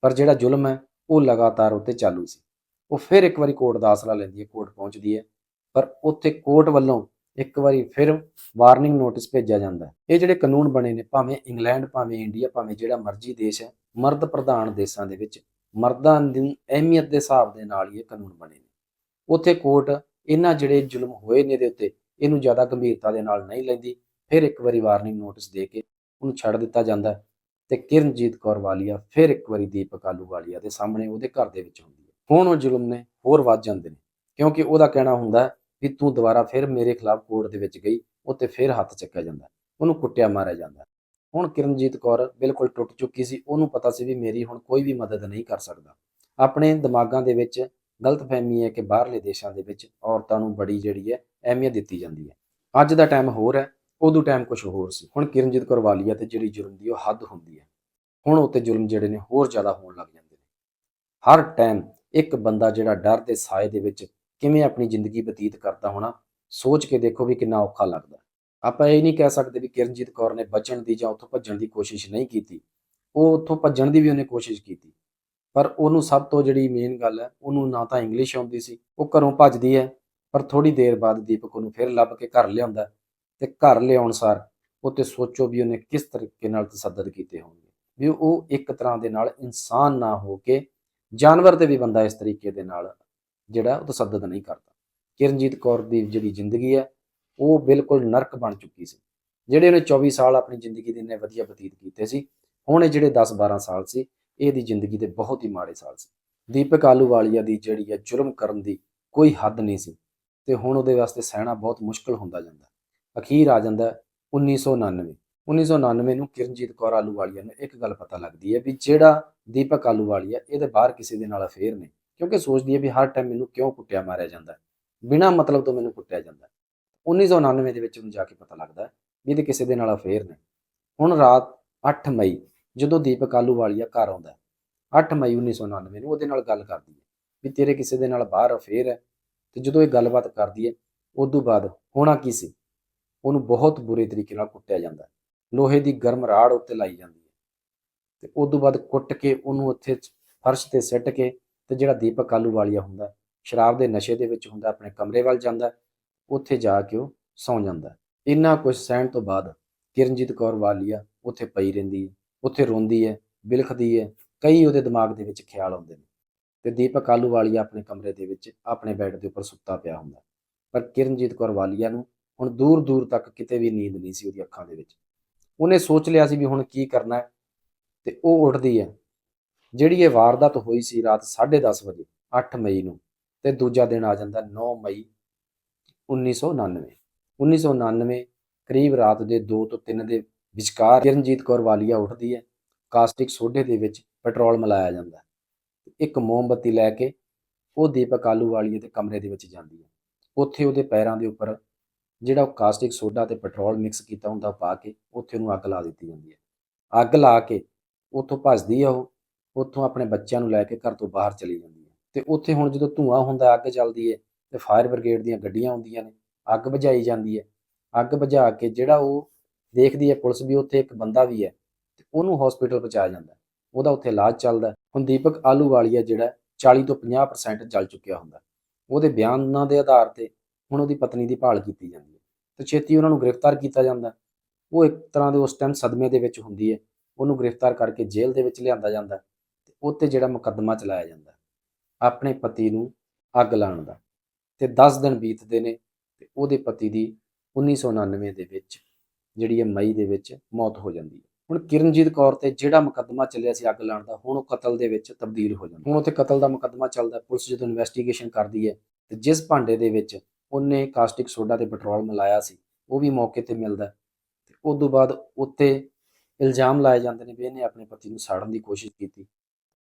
ਪਰ ਜਿਹੜਾ ਜ਼ੁਲਮ ਹੈ, ਉਹ ਲਗਾਤਾਰ ਉੱਤੇ ਚਾਲੂ ਸੀ। ਉਹ ਫਿਰ ਇੱਕ ਵਾਰੀ ਕੋਰਟ ਦਾ ਆਸਰਾ ਲੈਂਦੀ ਹੈ ਕੋਰਟ ਪਹੁੰਚਦੀ ਹੈ। ਪਰ ਉੱਥੇ ਕੋਰਟ ਵੱਲੋਂ ਇੱਕ ਵਾਰੀ ਫਿਰ ਵਾਰਨਿੰਗ ਨੋਟਿਸ ਭੇਜਿਆ ਜਾਂਦਾ ਇਹ ਜਿਹੜੇ ਕਾਨੂੰਨ ਬਣੇ ਨੇ, ਭਾਵੇਂ ਇੰਗਲੈਂਡ, ਭਾਵੇਂ ਇੰਡੀਆ, ਭਾਵੇਂ ਜਿਹੜਾ ਮਰਜ਼ੀ ਦੇਸ਼ ਹੈ, ਮਰਦ ਪ੍ਰਧਾਨ ਦੇਸ਼ਾਂ ਦੇ ਵਿੱਚ ਮਰਦਾਂ ਦੀ ਅਹਿਮੀਅਤ ਦੇ ਹਿਸਾਬ ਦੇ ਨਾਲ ਹੀ ਇਹ ਕਾਨੂੰਨ ਬਣੇ ਨੇ। ਉੱਥੇ ਕੋਰਟ ਇਹਨਾਂ ਜਿਹੜੇ ਜ਼ੁਲਮ ਹੋਏ ਨੇ ਦੇ ਉੱਤੇ ਇਹਨੂੰ ਜ਼ਿਆਦਾ ਗੰਭੀਰਤਾ ਦੇ ਨਾਲ ਨਹੀਂ ਲੈਂਦੀ, ਫਿਰ ਇੱਕ ਵਾਰੀ ਵਾਰਨਿੰਗ ਨੋਟਿਸ ਦੇ ਕੇ ਉਹਨੂੰ ਛੱਡ ਦਿੱਤਾ ਜਾਂਦਾ ਹੈ ਤੇ ਕਿਰਨਜੀਤ ਕੌਰ ਵਾਲੀਆ ਫਿਰ ਇੱਕ ਵਾਰੀ ਦੀਪਕ ਆਲੂ ਵਾਲੀਆ ਦੇ ਸਾਹਮਣੇ ਉਹਦੇ ਘਰ ਦੇ ਵਿੱਚ ਹੁੰਦੀ ਹੈ। ਹੁਣ ਉਹ ਜ਼ੁਲਮ ਨੇ ਹੋਰ ਵੱਧ ਜਾਂਦੇ ਨੇ, ਕਿਉਂਕਿ ਉਹਦਾ ਕਹਿਣਾ ਹੁੰਦਾ ਵੀ ਤੂੰ ਦੁਬਾਰਾ ਫਿਰ ਮੇਰੇ ਖਿਲਾਫ ਕੋਰਟ ਦੇ ਵਿੱਚ ਗਈ ਉੱਤੇ ਫਿਰ ਹੱਥ ਚੱਕਿਆ ਜਾਂਦਾ, ਉਹਨੂੰ ਕੁੱਟਿਆ ਮਾਰਿਆ ਜਾਂਦਾ। ਹੁਣ ਕਿਰਨਜੀਤ ਕੌਰ ਬਿਲਕੁਲ ਟੁੱਟ ਚੁੱਕੀ ਸੀ, ਉਹਨੂੰ ਪਤਾ ਸੀ ਵੀ ਮੇਰੀ ਹੁਣ ਕੋਈ ਵੀ ਮਦਦ ਨਹੀਂ ਕਰ ਸਕਦਾ। ਆਪਣੇ ਦਿਮਾਗਾਂ ਦੇ ਵਿੱਚ ਗਲਤਫਹਿਮੀ ਹੈ ਕਿ ਬਾਹਰਲੇ ਦੇਸ਼ਾਂ ਦੇ ਵਿੱਚ ਔਰਤਾਂ ਨੂੰ ਬੜੀ ਜਿਹੜੀ ਹੈ ਅਹਿਮੀਅਤ ਦਿੱਤੀ ਜਾਂਦੀ ਹੈ। ਅੱਜ ਦਾ ਟਾਈਮ ਹੋਰ ਹੈ, ਉਦੋਂ ਟਾਈਮ ਕੁਝ ਹੋਰ ਸੀ। ਹੁਣ ਕਿਰਨਜੀਤ ਕੌਰ ਵਾਲੀਆ ਤੇ ਜਿਹੜੀ ਜੁਰਮ ਦੀ ਉਹ ਹੱਦ ਹੁੰਦੀ ਹੈ। ਹੁਣ ਉੱਤੇ ਜ਼ੁਲਮ ਜਿਹੜੇ ਨੇ ਹੋਰ ਜ਼ਿਆਦਾ ਹੋਣ ਲੱਗ ਜਾਂਦੇ ਨੇ। ਹਰ ਟਾਈਮ ਇੱਕ ਬੰਦਾ ਜਿਹੜਾ ਡਰ ਦੇ ਸਾਏ ਦੇ ਵਿੱਚ ਕਿਵੇਂ ਆਪਣੀ ਜ਼ਿੰਦਗੀ ਬਤੀਤ ਕਰਦਾ ਹੋਣਾ, ਸੋਚ ਕੇ ਦੇਖੋ ਵੀ ਕਿੰਨਾ ਔਖਾ ਲੱਗਦਾ। ਆਪਾਂ ਇਹ ਨਹੀਂ ਕਹਿ ਸਕਦੇ ਵੀ ਕਿਰਨਜੀਤ ਕੌਰ ਨੇ ਬਚਣ ਦੀ ਜਾਂ ਉੱਥੋਂ ਭੱਜਣ ਦੀ ਕੋਸ਼ਿਸ਼ ਨਹੀਂ ਕੀਤੀ। ਉਹ ਉੱਥੋਂ ਭੱਜਣ ਦੀ ਵੀ ਉਹਨੇ ਕੋਸ਼ਿਸ਼ ਕੀਤੀ। ਪਰ ਉਹਨੂੰ ਸਭ ਤੋਂ ਜਿਹੜੀ ਮੇਨ ਗੱਲ ਹੈ, ਉਹਨੂੰ ਨਾ ਤਾਂ ਇੰਗਲਿਸ਼ ਆਉਂਦੀ ਸੀ, ਉਹ ਘਰੋਂ ਭੱਜਦੀ ਹੈ, ਪਰ ਥੋੜੀ ਦੇਰ ਬਾਅਦ ਦੀਪਕ ਉਹਨੂੰ ਫਿਰ ਲੱਭ ਕੇ ਘਰ ਲਿਆਉਂਦਾ ਤੇ ਘਰ ਲਿਆਉਣ ਸਾਰ ਉਹ ਤੇ ਸੋਚੋ ਵੀ ਉਹਨੇ ਕਿਸ ਤਰੀਕੇ ਨਾਲ ਤਸੱਦਦ ਕੀਤੇ ਹੋਣਗੇ। ਵੀ ਉਹ ਇੱਕ ਤਰ੍ਹਾਂ ਦੇ ਨਾਲ ਇਨਸਾਨ ਨਾ ਹੋ ਕੇ ਜਾਨਵਰ ਤੇ ਵੀ ਬੰਦਾ ਇਸ ਤਰੀਕੇ ਦੇ ਨਾਲ ਜਿਹੜਾ ਉਹ ਤਸੱਦਦ ਨਹੀਂ ਕਰਦਾ। ਕਿਰਨਜੀਤ ਕੌਰ ਦੀ ਜਿਹੜੀ ਜ਼ਿੰਦਗੀ ਹੈ, ਉਹ ਬਿਲਕੁਲ ਨਰਕ ਬਣ ਚੁੱਕੀ ਸੀ। ਜਿਹੜੇ ਉਹਨੇ 24 ਸਾਲ ਆਪਣੀ ਜ਼ਿੰਦਗੀ ਦੇ ਇੰਨੇ ਵਧੀਆ ਬਤੀਤ ਕੀਤੇ ਸੀ, ਹੁਣ ਇਹ ਜਿਹੜੇ 10-12 ਸਾਲ ਸੀ, ਇਹਦੀ ਜ਼ਿੰਦਗੀ ਦੇ ਬਹੁਤ ਹੀ ਮਾੜੇ ਸਾਲ ਸੀ। ਦੀਪਕ ਆਲੂਵਾਲੀਆ ਦੀ ਜਿਹੜੀ ਹੈ ਜੁਰਮ ਕਰਨ ਦੀ ਕੋਈ ਹੱਦ ਨਹੀਂ ਸੀ ਤੇ ਹੁਣ ਉਹਦੇ ਵਾਸਤੇ ਸਹਿਣਾ ਬਹੁਤ ਮੁਸ਼ਕਲ ਹੁੰਦਾ ਜਾਂਦਾ। ਅਖੀਰ ਆ ਜਾਂਦਾ 1999 1999 ਨੂੰ ਕਿਰਨਜੀਤ ਕੌਰ ਆਲੂਵਾਲੀਆ ਨੂੰ ਇੱਕ ਗੱਲ ਪਤਾ ਲੱਗਦੀ ਹੈ ਵੀ ਜਿਹੜਾ ਦੀਪਕ ਆਲੂਵਾਲੀਆ ਇਹਦੇ ਬਾਹਰ ਕਿਸੇ ਦੇ ਨਾਲ ਅਫੇਅਰ ਨੇ ਕਿਉਂਕਿ ਸੋਚਦੀ ਹੈ ਵੀ ਹਰ ਟਾਈਮ ਮੈਨੂੰ ਕਿਉਂ ਕੁੱਟਿਆ ਮਾਰਿਆ ਜਾਂਦਾ ਹੈ? ਬਿਨਾਂ ਮਤਲਬ ਤੋਂ ਮੈਨੂੰ ਕੁੱਟਿਆ ਜਾਂਦਾ ਹੈ। 1999 ਦੇ ਵਿੱਚ ਉਹਨੂੰ ਜਾ ਕੇ ਪਤਾ ਲੱਗਦਾ ਹੈ ਵੀ ਇਹਦੇ ਕਿਸੇ ਦੇ ਨਾਲ ਅਫੇਅਰ ਨੇ। ਹੁਣ ਰਾਤ 8 ਮਈ, ਜਦੋਂ ਦੀਪਕ ਆਲੂਵਾਲੀਆ ਘਰ ਆਉਂਦਾ 8 ਮਈ 1999 ਨੂੰ ਉਹਦੇ ਨਾਲ ਗੱਲ ਕਰਦੀ ਹੈ ਵੀ ਤੇਰੇ ਕਿਸੇ ਦੇ ਨਾਲ ਬਾਹਰ ਅਫੇਅਰ ਹੈ ਤੇ ਜਦੋਂ ਇਹ ਗੱਲਬਾਤ ਕਰਦੀ ਹੈ, ਉਦੋਂ ਬਾਅਦ ਹੋਣਾ ਕੀ ਸੀ? ਉਹਨੂੰ ਬਹੁਤ ਬੁਰੇ ਤਰੀਕੇ ਨਾਲ ਕੁੱਟਿਆ ਜਾਂਦਾ ਲੋਹੇ ਦੀ ਗਰਮ ਰਾੜ ਉੱਤੇ ਲਾਈ ਜਾਂਦੀ ਹੈ। ਤੇ ਉਦੋਂ ਬਾਅਦ ਕੁੱਟ ਕੇ ਉਹਨੂੰ ਉੱਥੇ ਫਰਸ਼ ਤੇ ਸਿੱਟ ਕੇ ਤੇ ਜਿਹੜਾ ਦੀਪਕ ਆਲੂਵਾਲੀਆ ਹੁੰਦਾ, ਸ਼ਰਾਬ ਦੇ ਨਸ਼ੇ ਦੇ ਵਿੱਚ ਹੁੰਦਾ, ਆਪਣੇ ਕਮਰੇ ਵੱਲ ਜਾਂਦਾ, ਉੱਥੇ ਜਾ ਕੇ ਉਹ ਸੌਂ ਜਾਂਦਾ। ਇੰਨਾ ਕੁਝ ਸਹਿਣ ਤੋਂ ਬਾਅਦ ਕਿਰਨਜੀਤ ਕੌਰ ਵਾਲੀਆ ਉੱਥੇ ਪਈ ਰਹਿੰਦੀ ਹੈ, ਉੱਥੇ ਰੋਂਦੀ ਹੈ, ਬਿਲਖਦੀ ਹੈ, ਕਈ ਉਹਦੇ ਦਿਮਾਗ ਦੇ ਵਿੱਚ ਖਿਆਲ ਆਉਂਦੇ ਨੇ। ਤੇ ਦੀਪਕ ਆਲੂਵਾਲੀਆ ਆਪਣੇ ਕਮਰੇ ਦੇ ਵਿੱਚ ਆਪਣੇ ਬੈੱਡ ਦੇ ਉੱਪਰ ਸੁੱਤਾ ਪਿਆ ਹੁੰਦਾ। ਪਰ ਕਿਰਨਜੀਤ ਕੌਰ ਵਾਲੀਆ ਨੂੰ ਹੁਣ ਦੂਰ ਦੂਰ ਤੱਕ ਕਿਤੇ ਵੀ ਨੀਂਦ ਨਹੀਂ ਸੀ ਉਹਦੀ ਅੱਖਾਂ ਦੇ ਵਿੱਚ। ਉਹਨੇ ਸੋਚ ਲਿਆ ਸੀ ਵੀ ਹੁਣ ਕੀ ਕਰਨਾ ਹੈ, ਤੇ ਉਹ ਉੱਠਦੀ ਹੈ। ਜਿਹੜੀ ਇਹ ਵਾਰਦਾਤ ਹੋਈ ਸੀ ਰਾਤ 10:30 ਵਜੇ 8 ਮਈ ਨੂੰ, ਤੇ ਦੂਜਾ ਦਿਨ ਆ ਜਾਂਦਾ 9 ਮਈ 1999 1999 ਕਰੀਬ ਰਾਤ ਦੇ 2 ਤੋਂ 3 ਦੇ ਵਿਚਕਾਰ ਕਿਰਨਜੀਤ ਕੌਰ ਵਾਲੀਆ ਉੱਠਦੀ ਹੈ, ਕਾਸਟਿਕ ਸੋਡੇ ਦੇ ਵਿੱਚ ਪੈਟਰੋਲ ਮਿਲਾਇਆ ਜਾਂਦਾ ਇੱਕ ਮੋਮਬੱਤੀ ਲੈ ਕੇ ਉਹ ਦੀਪਕ ਆਲੂ ਆਲੂਵਾਲੀਏ ਦੇ ਕਮਰੇ ਦੇ ਵਿੱਚ ਜਾਂਦੀ ਹੈ। ਉੱਥੇ ਉਹਦੇ ਪੈਰਾਂ ਦੇ ਉੱਪਰ ਜਿਹੜਾ ਉਹ ਕਾਸਟਿਕ ਸੋਡਾ ਤੇ ਪੈਟਰੋਲ ਮਿਕਸ ਕੀਤਾ ਹੁੰਦਾ ਉਹ ਪਾ ਕੇ ਉੱਥੇ ਉਹਨੂੰ ਅੱਗ ਲਾ ਦਿੱਤੀ ਜਾਂਦੀ ਹੈ। ਅੱਗ ਲਾ ਕੇ ਉੱਥੋਂ ਭੱਜਦੀ ਆ ਉਹ ਉੱਥੋਂ ਆਪਣੇ ਬੱਚਿਆਂ ਨੂੰ ਲੈ ਕੇ ਘਰ ਤੋਂ ਬਾਹਰ ਚਲੀ ਜਾਂਦੀ ਹੈ। ਤੇ ਉੱਥੇ ਹੁਣ ਜਦੋਂ ਧੂਆਂ ਹੁੰਦਾ, ਅੱਗ ਚੱਲਦੀ ਹੈ ਤੇ ਫਾਇਰ ਬ੍ਰਿਗੇਡ ਦੀਆਂ ਗੱਡੀਆਂ ਆਉਂਦੀਆਂ ਨੇ, ਅੱਗ ਬੁਝਾਈ ਜਾਂਦੀ ਹੈ। ਅੱਗ ਬੁਝਾ ਕੇ ਜਿਹੜਾ ਉਹ ਦੇਖਦੀ ਹੈ ਪੁਲਿਸ ਵੀ ਉੱਥੇ ਇੱਕ ਬੰਦਾ ਵੀ ਹੈ ਤੇ ਉਹਨੂੰ ਹਸਪੀਟਲ ਪਹੁੰਚਾਇਆ ਜਾਂਦਾ ਉਹਦਾ ਉੱਥੇ ਇਲਾਜ ਚੱਲਦਾ ਹੁਣ ਦੀਪਕ ਆਲੂਵਾਲੀਆ ਜਿਹੜਾ 40 ਤੋਂ 50% ਜਲ ਚੁੱਕਿਆ ਹੁੰਦਾ ਉਹਦੇ ਬਿਆਨਾਂ ਦੇ ਆਧਾਰ ਤੇ ਹੁਣ ਉਹਦੀ ਪਤਨੀ ਦੀ ਭਾਲ ਕੀਤੀ ਜਾਂਦੀ ਹੈ ਤੇ ਛੇਤੀ ਉਹਨਾਂ ਨੂੰ ਗ੍ਰਿਫਤਾਰ ਕੀਤਾ ਜਾਂਦਾ ਉਹ ਇੱਕ ਤਰ੍ਹਾਂ ਦੇ ਉਸ ਟਾਈਮ ਸਦਮੇ ਦੇ ਵਿੱਚ ਹੁੰਦੀ ਹੈ। ਉਹਨੂੰ ਗ੍ਰਿਫਤਾਰ ਕਰਕੇ ਜੇਲ੍ਹ ਦੇ ਵਿੱਚ ਲਿਆਂਦਾ ਜਾਂਦਾ ਉੱਤੇ ਜਿਹੜਾ ਮੁਕੱਦਮਾ ਚਲਾਇਆ ਜਾਂਦਾ ਆਪਣੇ ਪਤੀ ਨੂੰ ਅੱਗ ਲਾਉਣ ਦਾ। ਤੇ 10 ਦਿਨ ਬੀਤਦੇ ਨੇ ਤੇ ਉਹਦੇ ਪਤੀ ਦੀ 1999 ਦੇ ਵਿੱਚ ਜਿਹੜੀ ਹੈ ਮਈ ਦੇ ਵਿੱਚ ਮੌਤ ਹੋ ਜਾਂਦੀ ਹੈ। ਹੁਣ ਕਿਰਨਜੀਤ ਕੌਰ ਤੇ ਜਿਹੜਾ ਮੁਕੱਦਮਾ ਚੱਲਿਆ ਸੀ ਅੱਗ ਲਾਉਣ ਦਾ, ਹੁਣ ਉਹ ਕਤਲ ਦੇ ਵਿੱਚ ਤਬਦੀਲ ਹੋ ਜਾਂਦਾ। ਹੁਣ ਉੱਥੇ ਕਤਲ ਦਾ ਮੁਕੱਦਮਾ ਚੱਲਦਾ, ਪੁਲਿਸ ਜਦੋਂ ਇਨਵੈਸਟੀਗੇਸ਼ਨ ਕਰਦੀ ਹੈ ਤੇ ਜਿਸ ਭਾਂਡੇ ਦੇ ਵਿੱਚ ਉਹਨੇ ਕਾਸਟਿਕ ਸੋਡਾ ਤੇ ਪੈਟਰੋਲ ਮਿਲਾਇਆ ਸੀ, ਉਹ ਵੀ ਮੌਕੇ ਤੇ ਮਿਲਦਾ ਹੈ। ਤੇ ਉਸ ਤੋਂ ਬਾਅਦ ਉੱਤੇ ਇਲਜ਼ਾਮ ਲਾਏ ਜਾਂਦੇ ਨੇ ਵੀ ਇਹਨੇ ਆਪਣੇ ਪਤੀ ਨੂੰ ਸਾੜਨ ਦੀ ਕੋਸ਼ਿਸ਼ ਕੀਤੀ।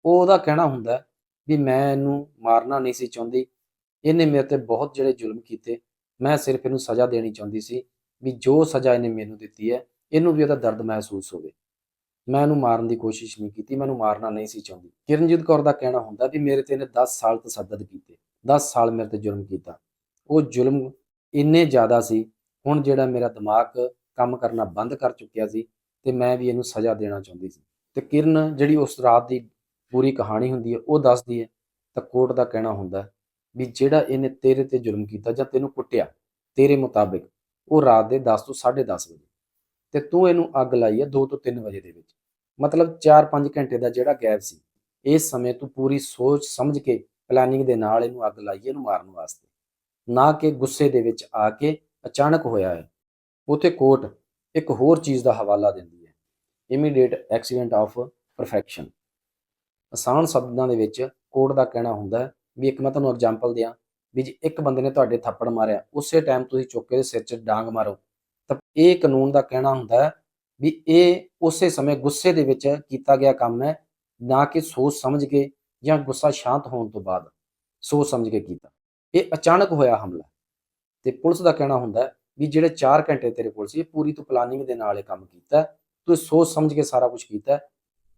ਉਹ ਉਹਦਾ ਕਹਿਣਾ ਹੁੰਦਾ ਵੀ ਮੈਂ ਇਹਨੂੰ ਮਾਰਨਾ ਨਹੀਂ ਸੀ ਚਾਹੁੰਦੀ। ਇਹਨੇ ਮੇਰੇ ਤੇ ਬਹੁਤ ਜਿਹੜੇ ਜ਼ੁਲਮ ਕੀਤੇ। ਮੈਂ ਸਿਰਫ ਇਹਨੂੰ ਸਜ਼ਾ ਦੇਣੀ ਚਾਹੁੰਦੀ ਸੀ ਵੀ ਜੋ ਸਜ਼ਾ ਇਹਨੇ ਮੈਨੂੰ ਦਿੱਤੀ ਹੈ, ਇਹਨੂੰ ਵੀ ਉਹਦਾ ਦਰਦ ਮਹਿਸੂਸ ਹੋਵੇ। ਮੈਂ ਇਹਨੂੰ ਮਾਰਨ ਦੀ ਕੋਸ਼ਿਸ਼ ਨਹੀਂ ਕੀਤੀ ਮੈਨੂੰ ਮਾਰਨਾ ਨਹੀਂ ਸੀ ਚਾਹੁੰਦੀ। ਕਿਰਨਜੀਤ ਕੌਰ ਦਾ ਕਹਿਣਾ ਹੁੰਦਾ ਵੀ ਮੇਰੇ ਤੇ ਇਹਨੇ 10 ਸਾਲ ਤਸੱਦਦ ਕੀਤੇ 10 ਸਾਲ ਮੇਰੇ ਤੇ ਜ਼ੁਲਮ ਕੀਤਾ। ਉਹ ਜ਼ੁਲਮ ਇੰਨੇ ਜ਼ਿਆਦਾ ਸੀ, ਹੁਣ ਜਿਹੜਾ ਮੇਰਾ ਦਿਮਾਗ ਕੰਮ ਕਰਨਾ ਬੰਦ ਕਰ ਚੁੱਕਿਆ ਸੀ ਤੇ ਮੈਂ ਵੀ ਇਹਨੂੰ ਸਜ਼ਾ ਦੇਣਾ ਚਾਹੁੰਦੀ ਸੀ। ਤੇ ਕਿਰਨ ਜਿਹੜੀ ਉਸ ਰਾਤ ਦੀ ਪੂਰੀ ਕਹਾਣੀ ਹੁੰਦੀ ਹੈ, ਉਹ ਦੱਸਦੀ ਹੈ, ਤਾਂ ਕੋਰਟ ਦਾ ਕਹਿਣਾ ਹੁੰਦਾ ਵੀ ਜਿਹੜਾ ਇਹਨੇ ਤੇਰੇ ਤੇ ਜ਼ੁਲਮ ਕੀਤਾ ਜਾਂ ਤੈਨੂੰ ਕੁੱਟਿਆ, ਤੇਰੇ ਮੁਤਾਬਿਕ ਉਹ ਰਾਤ ਦੇ 10 ਤੋਂ 10:30 ਵਜੇ ਤੇ ਤੂੰ ਇਹਨੂੰ ਅੱਗ ਲਾਈ ਹੈ 2 ਤੋਂ 3 ਵਜੇ ਦੇ ਵਿੱਚ। ਮਤਲਬ 4-5 ਘੰਟੇ ਦਾ ਜਿਹੜਾ ਗੈਪ ਸੀ, ਇਸ ਸਮੇਂ ਤੂੰ ਪੂਰੀ ਸੋਚ ਸਮਝ ਕੇ ਪਲੈਨਿੰਗ ਦੇ ਨਾਲ ਇਹਨੂੰ ਅੱਗ ਲਾਈ ਇਹਨੂੰ ਮਾਰਨ ਵਾਸਤੇ। ਨਾ ਕਿ ਗੁੱਸੇ ਦੇ ਵਿੱਚ ਆ ਕੇ ਅਚਾਨਕ ਹੋਇਆ ਹੈ। ਉਥੇ ਕੋਰਟ ਇੱਕ ਹੋਰ ਚੀਜ਼ ਦਾ ਹਵਾਲਾ ਦਿੰਦੀ ਹੈ ਇਮੀਡੀਏਟ ਐਕਸੀਡੈਂਟ ਆਫ ਪਰਫੈਕਸ਼ਨ ਆਸਾਨ ਸ਼ਬਦਾਂ ਦੇ ਵਿੱਚ ਕੋਰਟ ਦਾ ਕਹਿਣਾ ਹੁੰਦਾ ਹੈ ਵੀ ਇੱਕ ਮੈਂ ਤੁਹਾਨੂੰ ਐਗਜ਼ਾਮਪਲ ਦਿਆਂ ਵੀ ਜੇ ਇੱਕ ਬੰਦੇ ਨੇ ਤੁਹਾਡੇ ਥੱਪੜ ਮਾਰਿਆ, ਉਸੇ ਟਾਈਮ ਤੁਸੀਂ ਚੁੱਕ ਕੇ ਉਹਦੇ ਸਿਰ 'ਚ ਡਾਂਗ ਮਾਰੋ ਤਾਂ ਇਹ ਕਾਨੂੰਨ ਦਾ ਕਹਿਣਾ ਹੁੰਦਾ ਹੈ ਵੀ ਇਹ ਉਸੇ ਸਮੇਂ ਗੁੱਸੇ ਦੇ ਵਿੱਚ ਕੀਤਾ ਗਿਆ ਕੰਮ ਹੈ, ਨਾ ਕਿ ਸੋਚ ਸਮਝ ਕੇ ਜਾਂ ਗੁੱਸਾ ਸ਼ਾਂਤ ਹੋਣ ਤੋਂ ਬਾਅਦ ਸੋਚ ਸਮਝ ਕੇ ਕੀਤਾ ਇਹ ਅਚਾਨਕ ਹੋਇਆ ਹਮਲਾ ਤੇ ਪੁਲਿਸ ਦਾ ਕਹਿਣਾ ਹੁੰਦਾ ਵੀ ਜਿਹੜੇ 4 ਘੰਟੇ ਤੇਰੇ ਕੋਲ ਸੀ, ਇਹ ਪੂਰੀ ਤੂੰ ਪਲਾਨਿੰਗ ਦੇ ਨਾਲ ਇਹ ਕੰਮ ਕੀਤਾ ਹੈ। ਤੂੰ ਸੋਚ ਸਮਝ ਕੇ ਸਾਰਾ ਕੁਝ ਕੀਤਾ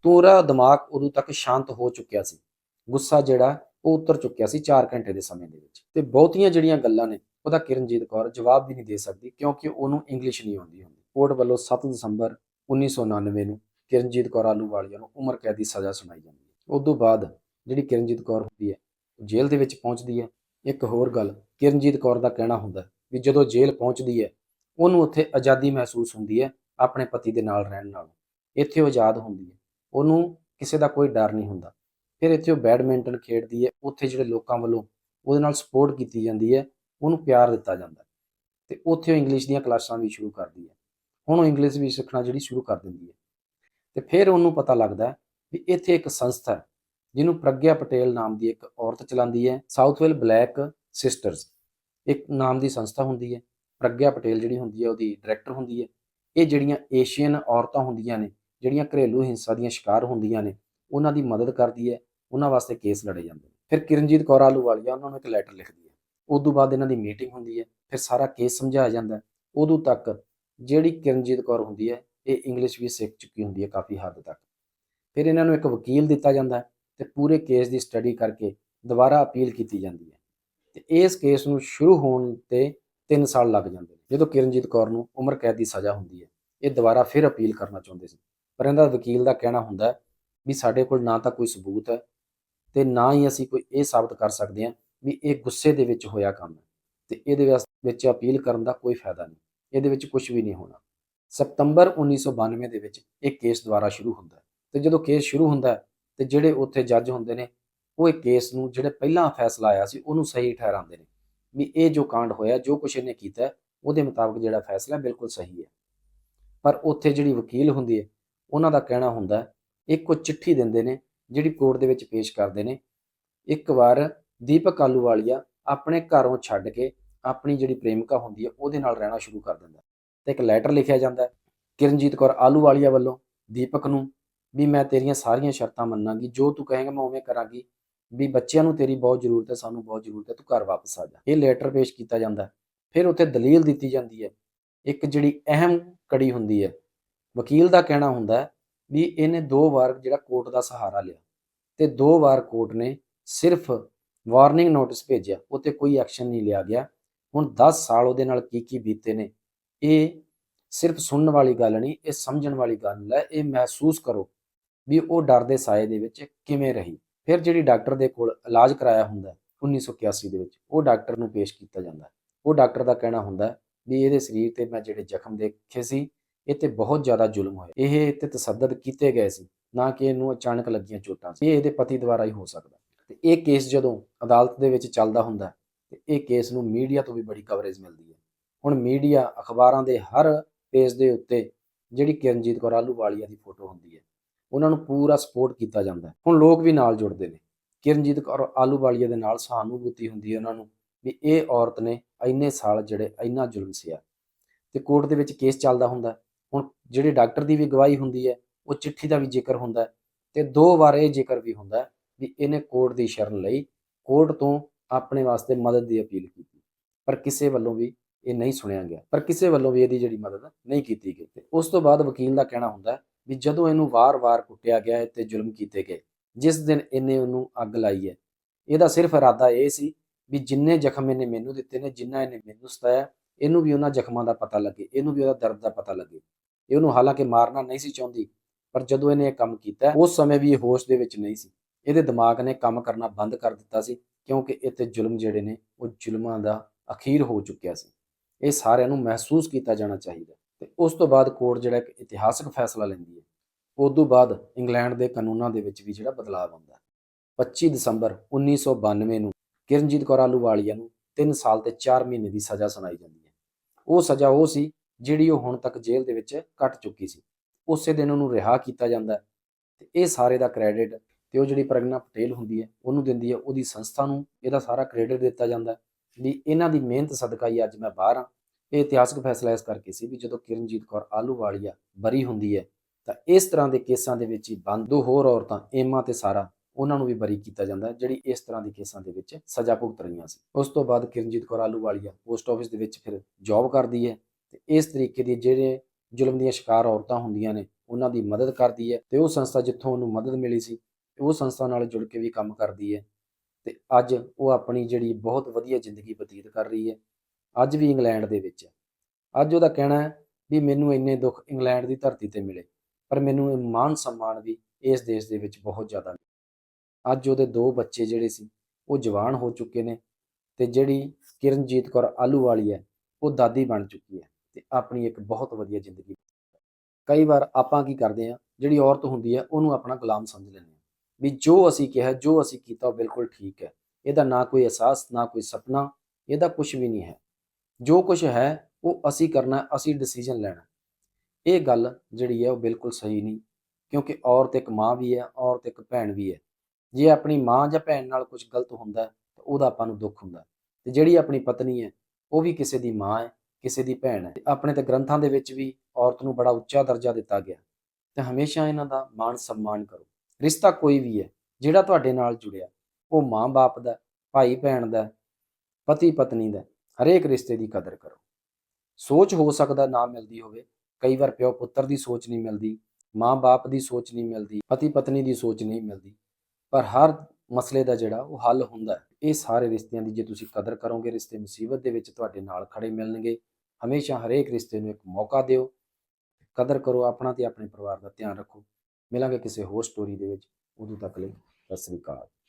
ਪੂਰਾ ਦਿਮਾਗ ਉਦੋਂ ਤੱਕ ਸ਼ਾਂਤ ਹੋ ਚੁੱਕਿਆ ਸੀ। ਗੁੱਸਾ ਜਿਹੜਾ, ਉਹ ਉਤਰ ਚੁੱਕਿਆ ਸੀ 4 ਘੰਟੇ ਦੇ ਸਮੇਂ ਦੇ ਵਿੱਚ। ਤੇ ਬਹੁਤੀਆਂ ਜਿਹੜੀਆਂ ਗੱਲਾਂ ਨੇ, ਉਹਦਾ ਕਿਰਨਜੀਤ ਕੌਰ ਜਵਾਬ ਵੀ ਨਹੀਂ ਦੇ ਸਕਦੀ, ਕਿਉਂਕਿ ਉਹਨੂੰ ਇੰਗਲਿਸ਼ ਨਹੀਂ ਆਉਂਦੀ ਹੁੰਦੀ। ਕੋਰਟ ਵੱਲੋਂ 7 ਦਸੰਬਰ 1999 ਨੂੰ ਕਿਰਨਜੀਤ ਕੌਰ ਆਲੂਵਾਲੀਆ ਨੂੰ ਉਮਰ ਕੈਦ ਦੀ ਸਜ਼ਾ ਸੁਣਾਈ ਜਾਂਦੀ ਹੈ। ਉਸ ਤੋਂ ਬਾਅਦ ਜਿਹੜੀ ਕਿਰਨਜੀਤ ਕੌਰ ਹੁੰਦੀ ਹੈ, ਉਹ ਜੇਲ੍ਹ ਦੇ ਵਿੱਚ ਪਹੁੰਚਦੀ ਹੈ। ਇੱਕ ਹੋਰ ਗੱਲ, ਕਿਰਨਜੀਤ ਕੌਰ ਦਾ ਕਹਿਣਾ ਹੁੰਦਾ ਵੀ ਜਦੋਂ ਜੇਲ੍ਹ ਪਹੁੰਚਦੀ ਹੈ, ਉਹਨੂੰ ਉੱਥੇ ਆਜ਼ਾਦੀ ਮਹਿਸੂਸ ਹੁੰਦੀ ਹੈ ਆਪਣੇ ਪਤੀ ਦੇ ਨਾਲ ਰਹਿਣ ਨਾਲ। ਇੱਥੇ ਉਹ ਆਜ਼ਾਦ ਹੁੰਦੀ ਹੈ। ਉਹਨੂੰ ਕਿਸੇ ਦਾ ਕੋਈ ਡਰ ਨਹੀਂ ਹੁੰਦਾ। ਫਿਰ ਇੱਥੇ ਉਹ ਬੈਡਮਿੰਟਨ ਖੇਡਦੀ ਹੈ। ਉੱਥੇ ਜਿਹੜੇ ਲੋਕਾਂ ਵੱਲੋਂ ਉਹਦੇ ਨਾਲ ਸਪੋਰਟ ਕੀਤੀ ਜਾਂਦੀ ਹੈ, ਉਹਨੂੰ ਪਿਆਰ ਦਿੱਤਾ ਜਾਂਦਾ ਹੈ। ਤੇ ਉੱਥੇ ਉਹ ਇੰਗਲਿਸ਼ ਦੀਆਂ ਕਲਾਸਾਂ ਵੀ ਸ਼ੁਰੂ ਕਰਦੀ ਹੈ। ਹੁਣ ਉਹ ਇੰਗਲਿਸ਼ ਵੀ ਸਿੱਖਣਾ ਜਿਹੜੀ ਸ਼ੁਰੂ ਕਰ ਦਿੰਦੀ ਹੈ। ਤੇ ਫਿਰ ਉਹਨੂੰ ਪਤਾ ਲੱਗਦਾ ਵੀ ਇੱਥੇ ਇੱਕ ਸੰਸਥਾ ਹੈ, ਜਿਹਨੂੰ ਪ੍ਰਗਿਆ ਪਟੇਲ ਨਾਮ ਦੀ ਇੱਕ ਔਰਤ ਚਲਾਉਂਦੀ ਹੈ ਸਾਊਥਵੈਲ ਬਲੈਕ ਸਿਸਟਰਸ ਇੱਕ ਨਾਮ ਦੀ ਸੰਸਥਾ ਹੁੰਦੀ ਹੈ। ਪ੍ਰਗਿਆ ਪਟੇਲ ਜਿਹੜੀ ਹੁੰਦੀ ਹੈ, ਉਹਦੀ ਡਾਇਰੈਕਟਰ ਹੁੰਦੀ ਹੈ। ਇਹ ਜਿਹੜੀਆਂ ਏਸ਼ੀਅਨ ਔਰਤਾਂ ਹੁੰਦੀਆਂ ਨੇ ਜਿਹੜੀਆਂ ਘਰੇਲੂ ਹਿੰਸਾ ਦੀਆਂ ਸ਼ਿਕਾਰ ਹੁੰਦੀਆਂ ਨੇ, ਉਹਨਾਂ ਦੀ ਮਦਦ ਕਰਦੀ ਹੈ, ਉਹਨਾਂ ਵਾਸਤੇ ਕੇਸ ਲੜੇ ਜਾਂਦੇ ਨੇ। ਫਿਰ ਕਿਰਨਜੀਤ ਕੌਰ ਆਲੂਵਾਲੀਆ ਉਹਨਾਂ ਨੂੰ ਇੱਕ ਲੈਟਰ ਲਿਖਦੀ ਹੈ। ਉਸ ਤੋਂ ਬਾਅਦ ਇਹਨਾਂ ਦੀ ਮੀਟਿੰਗ ਹੁੰਦੀ ਹੈ, ਫਿਰ ਸਾਰਾ ਕੇਸ ਸਮਝਾਇਆ ਜਾਂਦਾ ਉਦੋਂ ਤੱਕ ਜਿਹੜੀ ਕਿਰਨਜੀਤ ਕੌਰ ਹੁੰਦੀ ਹੈ, ਇਹ ਇੰਗਲਿਸ਼ ਵੀ ਸਿੱਖ ਚੁੱਕੀ ਹੁੰਦੀ ਹੈ ਕਾਫੀ ਹੱਦ ਤੱਕ। ਫਿਰ ਇਹਨਾਂ ਨੂੰ ਇੱਕ ਵਕੀਲ ਦਿੱਤਾ ਜਾਂਦਾ ਹੈ ਤੇ ਪੂਰੇ ਕੇਸ ਦੀ ਸਟੱਡੀ ਕਰਕੇ ਦੁਬਾਰਾ ਅਪੀਲ ਕੀਤੀ ਜਾਂਦੀ ਹੈ। ਤੇ ਇਸ ਕੇਸ ਨੂੰ ਸ਼ੁਰੂ ਹੋਣ ਤੇ 3 ਸਾਲ ਲੱਗ ਜਾਂਦੇ ਨੇ। ਜਦੋਂ ਕਿਰਨਜੀਤ ਕੌਰ ਨੂੰ ਉਮਰ ਕੈਦ ਦੀ ਸਜ਼ਾ ਹੁੰਦੀ ਹੈ, ਇਹ ਦੁਬਾਰਾ ਫਿਰ ਅਪੀਲ ਕਰਨਾ ਚਾਹੁੰਦੇ ਸੀ। ਪਰ ਇਹਦਾ ਵਕੀਲ ਦਾ ਕਹਿਣਾ ਹੁੰਦਾ ਵੀ ਸਾਡੇ ਕੋਲ ਨਾ ਤਾਂ ਕੋਈ ਸਬੂਤ ਹੈ ਤੇ ਨਾ ਹੀ ਅਸੀਂ ਕੋਈ ਇਹ ਸਾਬਤ ਕਰ ਸਕਦੇ ਹਾਂ ਵੀ ਇਹ ਗੁੱਸੇ ਦੇ ਵਿੱਚ ਹੋਇਆ ਕੰਮ ਹੈ ਤੇ ਇਹਦੇ ਵਾਸ- ਵਿੱਚ ਅਪੀਲ ਕਰਨ ਦਾ ਕੋਈ ਫਾਇਦਾ ਨਹੀਂ, ਇਹਦੇ ਵਿੱਚ ਕੁਝ ਵੀ ਨਹੀਂ ਹੋਣਾ। ਸਤੰਬਰ 1992 ਦੇ ਵਿੱਚ ਇਹ ਕੇਸ ਦੁਬਾਰਾ ਸ਼ੁਰੂ ਹੁੰਦਾ ਹੈ ਤੇ ਜਦੋਂ ਕੇਸ ਸ਼ੁਰੂ ਹੁੰਦਾ ਹੈ ਤੇ ਜਿਹੜੇ ਉੱਥੇ ਜੱਜ ਹੁੰਦੇ ਨੇ, ਉਹ ਇਹ ਕੇਸ ਨੂੰ ਜਿਹੜੇ ਪਹਿਲਾਂ ਫੈਸਲਾ ਆਇਆ ਸੀ ਉਹਨੂੰ ਸਹੀ ਠਹਿਰਾਉਂਦੇ ਨੇ ਵੀ ਇਹ ਜੋ ਕਾਂਡ ਹੋਇਆ, ਜੋ ਕੁਛ ਇਹਨੇ ਕੀਤਾ ਉਹਦੇ ਮੁਤਾਬਕ ਜਿਹੜਾ ਫੈਸਲਾ ਬਿਲਕੁਲ ਸਹੀ ਹੈ। ਪਰ ਉੱਥੇ ਜਿਹੜੀ ਵਕੀਲ ਹੁੰਦੀ ਹੈ ਉਹਨਾਂ ਦਾ ਕਹਿਣਾ ਹੁੰਦਾ ਹੈ, ਇੱਕ ਉਹ ਚਿੱਠੀ ਦਿੰਦੇ ਨੇ ਜਿਹੜੀ ਕੋਰਟ ਦੇ ਵਿੱਚ ਪੇਸ਼ ਕਰਦੇ ਨੇ। ਇੱਕ ਵਾਰ ਦੀਪਕ ਆਲੂਵਾਲੀਆ ਆਪਣੇ ਘਰੋਂ ਛੱਡ ਕੇ ਆਪਣੀ ਜਿਹੜੀ ਪ੍ਰੇਮਿਕਾ ਹੁੰਦੀ ਹੈ, ਉਹਦੇ ਨਾਲ ਰਹਿਣਾ ਸ਼ੁਰੂ ਕਰ ਦਿੰਦਾ ਤੇ ਇੱਕ ਲੈਟਰ ਲਿਖਿਆ ਜਾਂਦਾ ਕਿਰਨਜੀਤ ਕੌਰ ਆਲੂਵਾਲੀਆ ਵੱਲੋਂ ਦੀਪਕ ਨੂੰ ਵੀ ਮੈਂ ਤੇਰੀਆਂ ਸਾਰੀਆਂ ਸ਼ਰਤਾਂ ਮੰਨਾਂਗੀ, ਜੋ ਤੂੰ ਕਹੇਂਗਾ ਮੈਂ ਉਵੇਂ ਕਰਾਂਗੀ, ਵੀ ਬੱਚਿਆਂ ਨੂੰ ਤੇਰੀ ਬਹੁਤ ਜ਼ਰੂਰਤ ਹੈ, ਸਾਨੂੰ ਬਹੁਤ ਜ਼ਰੂਰਤ ਹੈ, ਤੂੰ ਘਰ ਵਾਪਸ ਆ ਜਾ। ਇਹ ਲੈਟਰ ਪੇਸ਼ ਕੀਤਾ ਜਾਂਦਾ ਫਿਰ ਉੱਥੇ ਦਲੀਲ ਦਿੱਤੀ ਜਾਂਦੀ ਹੈ, ਇੱਕ ਜਿਹੜੀ ਅਹਿਮ ਕੜੀ ਹੁੰਦੀ ਹੈ ਵਕੀਲ ਦਾ ਕਹਿਣਾ ਹੁੰਦਾ ਵੀ ਇਹਨੇ ਦੋ ਵਾਰ ਜਿਹੜਾ ਕੋਰਟ ਦਾ ਸਹਾਰਾ ਲਿਆ ਤੇ ਦੋ ਵਾਰ ਕੋਰਟ ਨੇ ਸਿਰਫ ਵਾਰਨਿੰਗ ਨੋਟਿਸ ਭੇਜਿਆ ਉੱਤੇ ਕੋਈ ਐਕਸ਼ਨ ਨਹੀਂ ਲਿਆ ਗਿਆ। ਹੁਣ 10 ਸਾਲ ਉਹਦੇ ਨਾਲ ਕੀ ਕੀ ਬੀਤੇ ਨੇ, ਇਹ ਸਿਰਫ ਸੁਣਨ ਵਾਲੀ ਗੱਲ ਨਹੀਂ, ਇਹ ਸਮਝਣ ਵਾਲੀ ਗੱਲ ਹੈ, ਇਹ ਮਹਿਸੂਸ ਕਰੋ ਵੀ ਉਹ ਡਰ ਦੇ ਸਾਏ ਦੇ ਵਿੱਚ ਕਿਵੇਂ ਰਹੀ। ਫਿਰ ਜਿਹੜੀ ਡਾਕਟਰ ਦੇ ਕੋਲ ਇਲਾਜ ਕਰਾਇਆ ਹੁੰਦਾ ਹੈ 1981 ਦੇ ਵਿੱਚ, ਉਹ ਡਾਕਟਰ ਨੂੰ ਪੇਸ਼ ਕੀਤਾ ਜਾਂਦਾ ਉਹ ਡਾਕਟਰ ਦਾ ਕਹਿਣਾ ਹੁੰਦਾ ਵੀ ਇਹਦੇ ਸਰੀਰ ਤੇ ਮੈਂ ਜਿਹੜੇ ਜ਼ਖਮ ਦੇਖੇ ਸੀ ਇਹ ਤੇ ਬਹੁਤ ਜ਼ਿਆਦਾ ਜ਼ੁਲਮ ਹੋਇਆ। ਇਹ ਤੇ ਤਸੱਦਦ ਕੀਤੇ ਗਏ ਸੀ ਨਾ ਕਿ ਇਹਨੂੰ ਅਚਾਨਕ ਲੱਗੀਆਂ ਚੋਟਾਂ ਸੀ। ਇਹ ਇਹਦੇ ਪਤੀ ਦੁਆਰਾ ਹੀ ਹੋ ਸਕਦਾ। ਤੇ ਇਹ ਕੇਸ ਜਦੋਂ ਅਦਾਲਤ ਦੇ ਵਿੱਚ ਚੱਲਦਾ ਹੁੰਦਾ ਹੈ, ਤੇ ਇਹ ਕੇਸ ਨੂੰ ਮੀਡੀਆ ਤੋਂ ਵੀ ਬੜੀ ਕਵਰੇਜ ਮਿਲਦੀ ਹੈ। ਹੁਣ ਮੀਡੀਆ ਅਖਬਾਰਾਂ ਦੇ ਹਰ ਪੇਜ ਦੇ ਉੱਤੇ ਜਿਹੜੀ ਕਿਰਨਜੀਤ ਕੌਰ ਆਲੂਵਾਲੀਆ ਦੀ ਫੋਟੋ ਹੁੰਦੀ ਹੈ ਉਹਨਾਂ ਨੂੰ ਪੂਰਾ ਸਪੋਰਟ ਕੀਤਾ ਜਾਂਦਾ ਹੁਣ ਲੋਕ ਵੀ ਨਾਲ ਜੁੜਦੇ ਨੇ। ਕਿਰਨਜੀਤ ਕੌਰ ਆਲੂਵਾਲੀਆ ਦੇ ਨਾਲ ਸਹਾਨੁਭੂਤੀ ਹੁੰਦੀ ਹੈ ਉਹਨਾਂ ਨੂੰ ਵੀ ਇਹ ਔਰਤ ਨੇ ਇੰਨੇ ਸਾਲ ਜਿਹੜੇ ਇੰਨਾ ਜ਼ੁਲਮ ਸਿਆ। ਤੇ ਕੋਰਟ ਦੇ ਵਿੱਚ ਕੇਸ ਚੱਲਦਾ ਹੁੰਦਾ। ਹੁਣ ਜਿਹੜੇ ਡਾਕਟਰ ਦੀ ਵੀ ਗਵਾਹੀ ਹੁੰਦੀ ਹੈ, ਉਹ ਚਿੱਠੀ ਦਾ ਵੀ ਜ਼ਿਕਰ ਹੁੰਦਾ ਹੈ ਤੇ ਦੋ ਵਾਰ ਇਹ ਜ਼ਿਕਰ ਵੀ ਹੁੰਦਾ ਵੀ ਇਹਨੇ ਕੋਰਟ ਦੀ ਸ਼ਰਨ ਲਈ, ਕੋਰਟ ਤੋਂ ਆਪਣੇ ਵਾਸਤੇ ਮਦਦ ਦੀ ਅਪੀਲ ਕੀਤੀ। ਪਰ ਕਿਸੇ ਵੱਲੋਂ ਵੀ ਇਹ ਨਹੀਂ ਸੁਣਿਆ ਗਿਆ। ਪਰ ਕਿਸੇ ਵੱਲੋਂ ਵੀ ਇਹਦੀ ਜਿਹੜੀ ਮਦਦ ਨਹੀਂ ਕੀਤੀ ਗਈ ਤੇ ਉਸ ਤੋਂ ਬਾਅਦ ਵਕੀਲ ਦਾ ਕਹਿਣਾ ਹੁੰਦਾ ਵੀ ਜਦੋਂ ਇਹਨੂੰ ਵਾਰ-ਵਾਰ ਕੁੱਟਿਆ ਗਿਆ ਹੈ ਤੇ ਜ਼ੁਲਮ ਕੀਤੇ ਗਏ, ਜਿਸ ਦਿਨ ਇਹਨੇ ਉਹਨੂੰ ਅੱਗ ਲਾਈ ਹੈ। ਇਹਦਾ ਸਿਰਫ ਇਰਾਦਾ ਇਹ ਸੀ ਵੀ ਜਿੰਨੇ ਜ਼ਖਮ ਇਹਨੇ ਮੈਨੂੰ ਦਿੱਤੇ ਨੇ, ਜਿੰਨਾ ਇਹਨੇ ਮੈਨੂੰ ਸਤਾਇਆ, ਇਹਨੂੰ ਵੀ ਉਹਨਾਂ ਜ਼ਖਮਾਂ ਦਾ ਪਤਾ ਲੱਗੇ, ਇਹਨੂੰ ਵੀ ਉਹਦਾ ਦਰਦ ਦਾ ਪਤਾ ਲੱਗੇ। ਇਹ ਉਹਨੂੰ ਹਾਲਾਂਕਿ ਮਾਰਨਾ ਨਹੀਂ ਸੀ ਚਾਹੁੰਦੀ, ਪਰ ਜਦੋਂ ਇਹਨੇ ਇਹ ਕੰਮ ਕੀਤਾ, ਉਸ ਸਮੇਂ ਵੀ ਇਹ ਹੋਸ਼ ਦੇ ਵਿੱਚ ਨਹੀਂ ਸੀ। ਇਹਦੇ ਦਿਮਾਗ ਨੇ ਕੰਮ ਕਰਨਾ ਬੰਦ ਕਰ ਦਿੱਤਾ ਸੀ, ਕਿਉਂਕਿ ਇੱਥੇ ਜ਼ੁਲਮ ਜਿਹੜੇ ਨੇ, ਉਹ ਜ਼ੁਲਮਾਂ ਦਾ ਅਖੀਰ ਹੋ ਚੁੱਕਿਆ ਸੀ। ਇਹ ਸਾਰਿਆਂ ਨੂੰ ਮਹਿਸੂਸ ਕੀਤਾ ਜਾਣਾ ਚਾਹੀਦਾ। ਤੇ ਉਸ ਤੋਂ ਬਾਅਦ ਕੋਰਟ ਜਿਹੜਾ ਇੱਕ ਇਤਿਹਾਸਕ ਫੈਸਲਾ ਲੈਂਦੀ ਹੈ। ਉਸ ਤੋਂ ਬਾਅਦ ਇੰਗਲੈਂਡ ਦੇ ਕਾਨੂੰਨਾਂ ਦੇ ਵਿੱਚ ਵੀ ਜਿਹੜਾ ਬਦਲਾਅ ਆਉਂਦਾ ਹੈ। 25 ਦਸੰਬਰ 1992 ਨੂੰ ਕਿਰਨਜੀਤ ਕੌਰ ਆਲੂਵਾਲੀਆ ਨੂੰ 3 ਸਾਲ ਤੇ 4 ਮਹੀਨੇ ਦੀ ਸਜ਼ਾ ਸੁਣਾਈ ਜਾਂਦੀ ਹੈ। ਉਹ ਸਜ਼ਾ ਉਹ ਸੀ ਜਿਹੜੀ ਉਹ ਹੁਣ ਤੱਕ ਜੇਲ੍ਹ ਦੇ ਵਿੱਚ ਕੱਟ ਚੁੱਕੀ ਸੀ। ਉਸੇ ਦਿਨ ਉਹਨੂੰ ਰਿਹਾ ਕੀਤਾ ਜਾਂਦਾ ਹੈ ਤੇ ਇਹ ਸਾਰੇ ਦਾ ਕ੍ਰੈਡਿਟ ਤੇ ਉਹ ਜਿਹੜੀ ਪ੍ਰਗਨਾ ਪਟੇਲ ਹੁੰਦੀ ਹੈ, ਉਹਨੂੰ ਦਿੰਦੀ ਹੈ, ਉਹਦੀ ਸੰਸਥਾ ਨੂੰ ਇਹਦਾ ਸਾਰਾ ਕ੍ਰੈਡਿਟ ਦਿੱਤਾ ਜਾਂਦਾ ਵੀ ਇਹਨਾਂ ਦੀ ਮਿਹਨਤ ਸਦਕਾ ਹੀ ਅੱਜ ਮੈਂ ਬਾਹਰ ਹਾਂ। ਇਹ ਇਤਿਹਾਸਕ ਫੈਸਲਾ ਇਸ ਕਰਕੇ ਸੀ ਵੀ ਜਦੋਂ ਕਿਰਨਜੀਤ ਕੌਰ ਆਲੂਵਾਲੀਆ ਬਰੀ ਹੁੰਦੀ ਹੈ, ਤਾਂ ਇਸ ਤਰ੍ਹਾਂ ਦੇ ਕੇਸਾਂ ਦੇ ਵਿੱਚ ਹੀ ਬੰਦੋ ਹੋਰ ਔਰਤਾਂ ਏਮਾ ਤੇ ਸਾਰਾ, ਉਹਨਾਂ ਨੂੰ ਵੀ ਬਰੀ ਕੀਤਾ ਜਾਂਦਾ ਜਿਹੜੀ ਇਸ ਤਰ੍ਹਾਂ ਦੇ ਕੇਸਾਂ ਦੇ ਵਿੱਚ ਸਜ਼ਾ ਭੁਗਤ ਰਹੀਆਂ ਸੀ। ਉਸ ਤੋਂ ਬਾਅਦ ਕਿਰਨਜੀਤ ਕੌਰ ਆਲੂਵਾਲੀਆ ਪੋਸਟ ਆਫਿਸ ਦੇ ਵਿੱਚ ਫਿਰ ਜੌਬ ਕਰਦੀ ਹੈ ਤੇ ਇਸ ਤਰੀਕੇ ਦੀ ਜਿਹੜੇ ਜ਼ੁਲਮ ਦੀਆਂ ਸ਼ਿਕਾਰ ਔਰਤਾਂ ਹੁੰਦੀਆਂ ਨੇ, ਉਹਨਾਂ ਦੀ ਮਦਦ ਕਰਦੀ ਹੈ ਤੇ ਉਹ ਸੰਸਥਾ ਜਿੱਥੋਂ ਉਹਨੂੰ ਮਦਦ ਮਿਲੀ ਸੀ ਉਹ ਸੰਸਥਾ ਨਾਲ ਜੁੜ ਕੇ ਵੀ ਕੰਮ ਕਰਦੀ ਹੈ। ਤੇ ਅੱਜ ਉਹ ਆਪਣੀ ਜਿਹੜੀ ਬਹੁਤ ਵਧੀਆ ਜ਼ਿੰਦਗੀ ਬਤੀਤ ਕਰ ਰਹੀ ਹੈ, ਅੱਜ ਵੀ ਇੰਗਲੈਂਡ ਦੇ ਵਿੱਚ ਹੈ। ਅੱਜ ਉਹਦਾ ਕਹਿਣਾ ਹੈ ਵੀ ਮੈਨੂੰ ਇੰਨੇ ਦੁੱਖ ਇੰਗਲੈਂਡ ਦੀ ਧਰਤੀ ਤੇ ਮਿਲੇ, ਪਰ ਮੈਨੂੰ ਇਹ ਮਾਣ ਸਨਮਾਨ ਵੀ ਇਸ ਦੇਸ਼ ਦੇ ਵਿੱਚ ਬਹੁਤ ਜ਼ਿਆਦਾ ਮਿਲਿਆ। ਅੱਜ ਉਹਦੇ ਦੋ ਬੱਚੇ ਜਿਹੜੇ ਸੀ, ਉਹ ਜਵਾਨ ਹੋ ਚੁੱਕੇ ਨੇ ਤੇ ਜਿਹੜੀ ਕਿਰਨਜੀਤ ਕੌਰ ਆਲੂ ਵਾਲੀ ਹੈ, ਉਹ ਦਾਦੀ ਬਣ ਚੁੱਕੀ ਹੈ। ਤੇ ਆਪਣੀ ਇੱਕ ਬਹੁਤ ਵਧੀਆ ਜ਼ਿੰਦਗੀ ਕਈ ਵਾਰ ਆਪਾਂ ਕੀ ਕਰਦੇ ਆ ਜਿਹੜੀ ਔਰਤ ਹੁੰਦੀ ਹੈ, ਉਹਨੂੰ ਆਪਣਾ ਗੁਲਾਮ ਸਮਝ ਲੈਂਦੇ ਆ ਵੀ ਜੋ ਅਸੀਂ ਕਿਹਾ, ਜੋ ਅਸੀਂ ਕੀਤਾ ਉਹ ਬਿਲਕੁਲ ਠੀਕ ਹੈ। ਇਹਦਾ ਨਾ ਕੋਈ ਅਹਿਸਾਸ, ਨਾ ਕੋਈ ਸੁਪਨਾ, ਇਹਦਾ ਕੁਝ ਵੀ ਨਹੀਂ ਹੈ। ਜੋ ਕੁਝ ਹੈ, ਉਹ ਅਸੀਂ ਕਰਨਾ, ਅਸੀਂ ਡਿਸੀਜਨ ਲੈਣਾ। ਇਹ ਗੱਲ ਜਿਹੜੀ ਹੈ, ਉਹ ਬਿਲਕੁਲ ਸਹੀ ਨਹੀਂ, ਕਿਉਂਕਿ ਔਰਤ ਇੱਕ ਮਾਂ ਵੀ ਹੈ, ਔਰਤ ਇੱਕ ਭੈਣ ਵੀ ਹੈ। ਜੇ ਆਪਣੀ ਮਾਂ ਜਾਂ ਭੈਣ ਨਾਲ ਕੁਝ ਗਲਤ ਹੁੰਦਾ ਤਾਂ ਉਹਦਾ ਆਪਾਂ ਨੂੰ ਦੁੱਖ ਹੁੰਦਾ ਹੈ। ਤੇ ਜਿਹੜੀ ਆਪਣੀ ਪਤਨੀ ਹੈ, ਉਹ ਵੀ ਕਿਸੇ ਦੀ ਮਾਂ ਹੈ ਕਿਸੇ ਦੀ ਭੈਣ ਹੈ। ਆਪਣੇ ਤੇ ਗ੍ਰੰਥਾਂ ਦੇ ਵਿੱਚ ਵੀ ਔਰਤ ਨੂੰ ਬੜਾ ਉੱਚਾ ਦਰਜਾ ਦਿੱਤਾ ਗਿਆ। ਤੇ ਹਮੇਸ਼ਾ ਇਹਨਾਂ ਦਾ ਮਾਣ ਸਨਮਾਨ ਕਰੋ। ਰਿਸ਼ਤਾ ਕੋਈ ਵੀ ਹੈ, ਜਿਹੜਾ ਤੁਹਾਡੇ ਨਾਲ ਜੁੜਿਆ, ਉਹ ਮਾਂ-ਬਾਪ ਦਾ ਭਾਈ ਭੈਣ ਦਾ ਪਤੀ ਪਤਨੀ ਦਾ, ਹਰੇਕ ਰਿਸ਼ਤੇ ਦੀ ਕਦਰ ਕਰੋ। ਸੋਚ ਹੋ ਸਕਦਾ ਨਾ ਮਿਲਦੀ ਹੋਵੇ। ਕਈ ਵਾਰ ਪਿਓ ਪੁੱਤਰ ਦੀ ਸੋਚ ਨਹੀਂ ਮਿਲਦੀ, ਮਾਂ-ਬਾਪ ਦੀ ਸੋਚ ਨਹੀਂ ਮਿਲਦੀ ਪਤੀ ਪਤਨੀ ਦੀ ਸੋਚ ਨਹੀਂ ਮਿਲਦੀ। ਪਰ ਹਰ ਮਸਲੇ ਦਾ ਜਿਹੜਾ ਉਹ ਹੱਲ ਹੁੰਦਾ ਹੈ। ਇਹ ਸਾਰੇ ਰਿਸ਼ਤਿਆਂ ਦੀ ਜੇ ਤੁਸੀਂ ਕਦਰ ਕਰੋਗੇ, ਰਿਸ਼ਤੇ ਮੁਸੀਬਤ ਦੇ ਵਿੱਚ ਤੁਹਾਡੇ ਨਾਲ ਖੜੇ ਮਿਲਣਗੇ। ਹਮੇਸ਼ਾ ਹਰੇਕ ਰਿਸ਼ਤੇ ਨੂੰ ਇੱਕ ਮੌਕਾ ਦਿਓ, ਕਦਰ ਕਰੋ ਆਪਣਾ ਤੇ ਆਪਣੇ ਪਰਿਵਾਰ ਦਾ ਧਿਆਨ ਰੱਖੋ। ਮਿਲਾਂਗੇ ਕਿਸੇ ਹੋਰ ਸਟੋਰੀ ਦੇ ਵਿੱਚ। ਉਦੋਂ ਤੱਕ ਲਈ ਸਤਿ ਸ੍ਰੀ ਅਕਾਲ।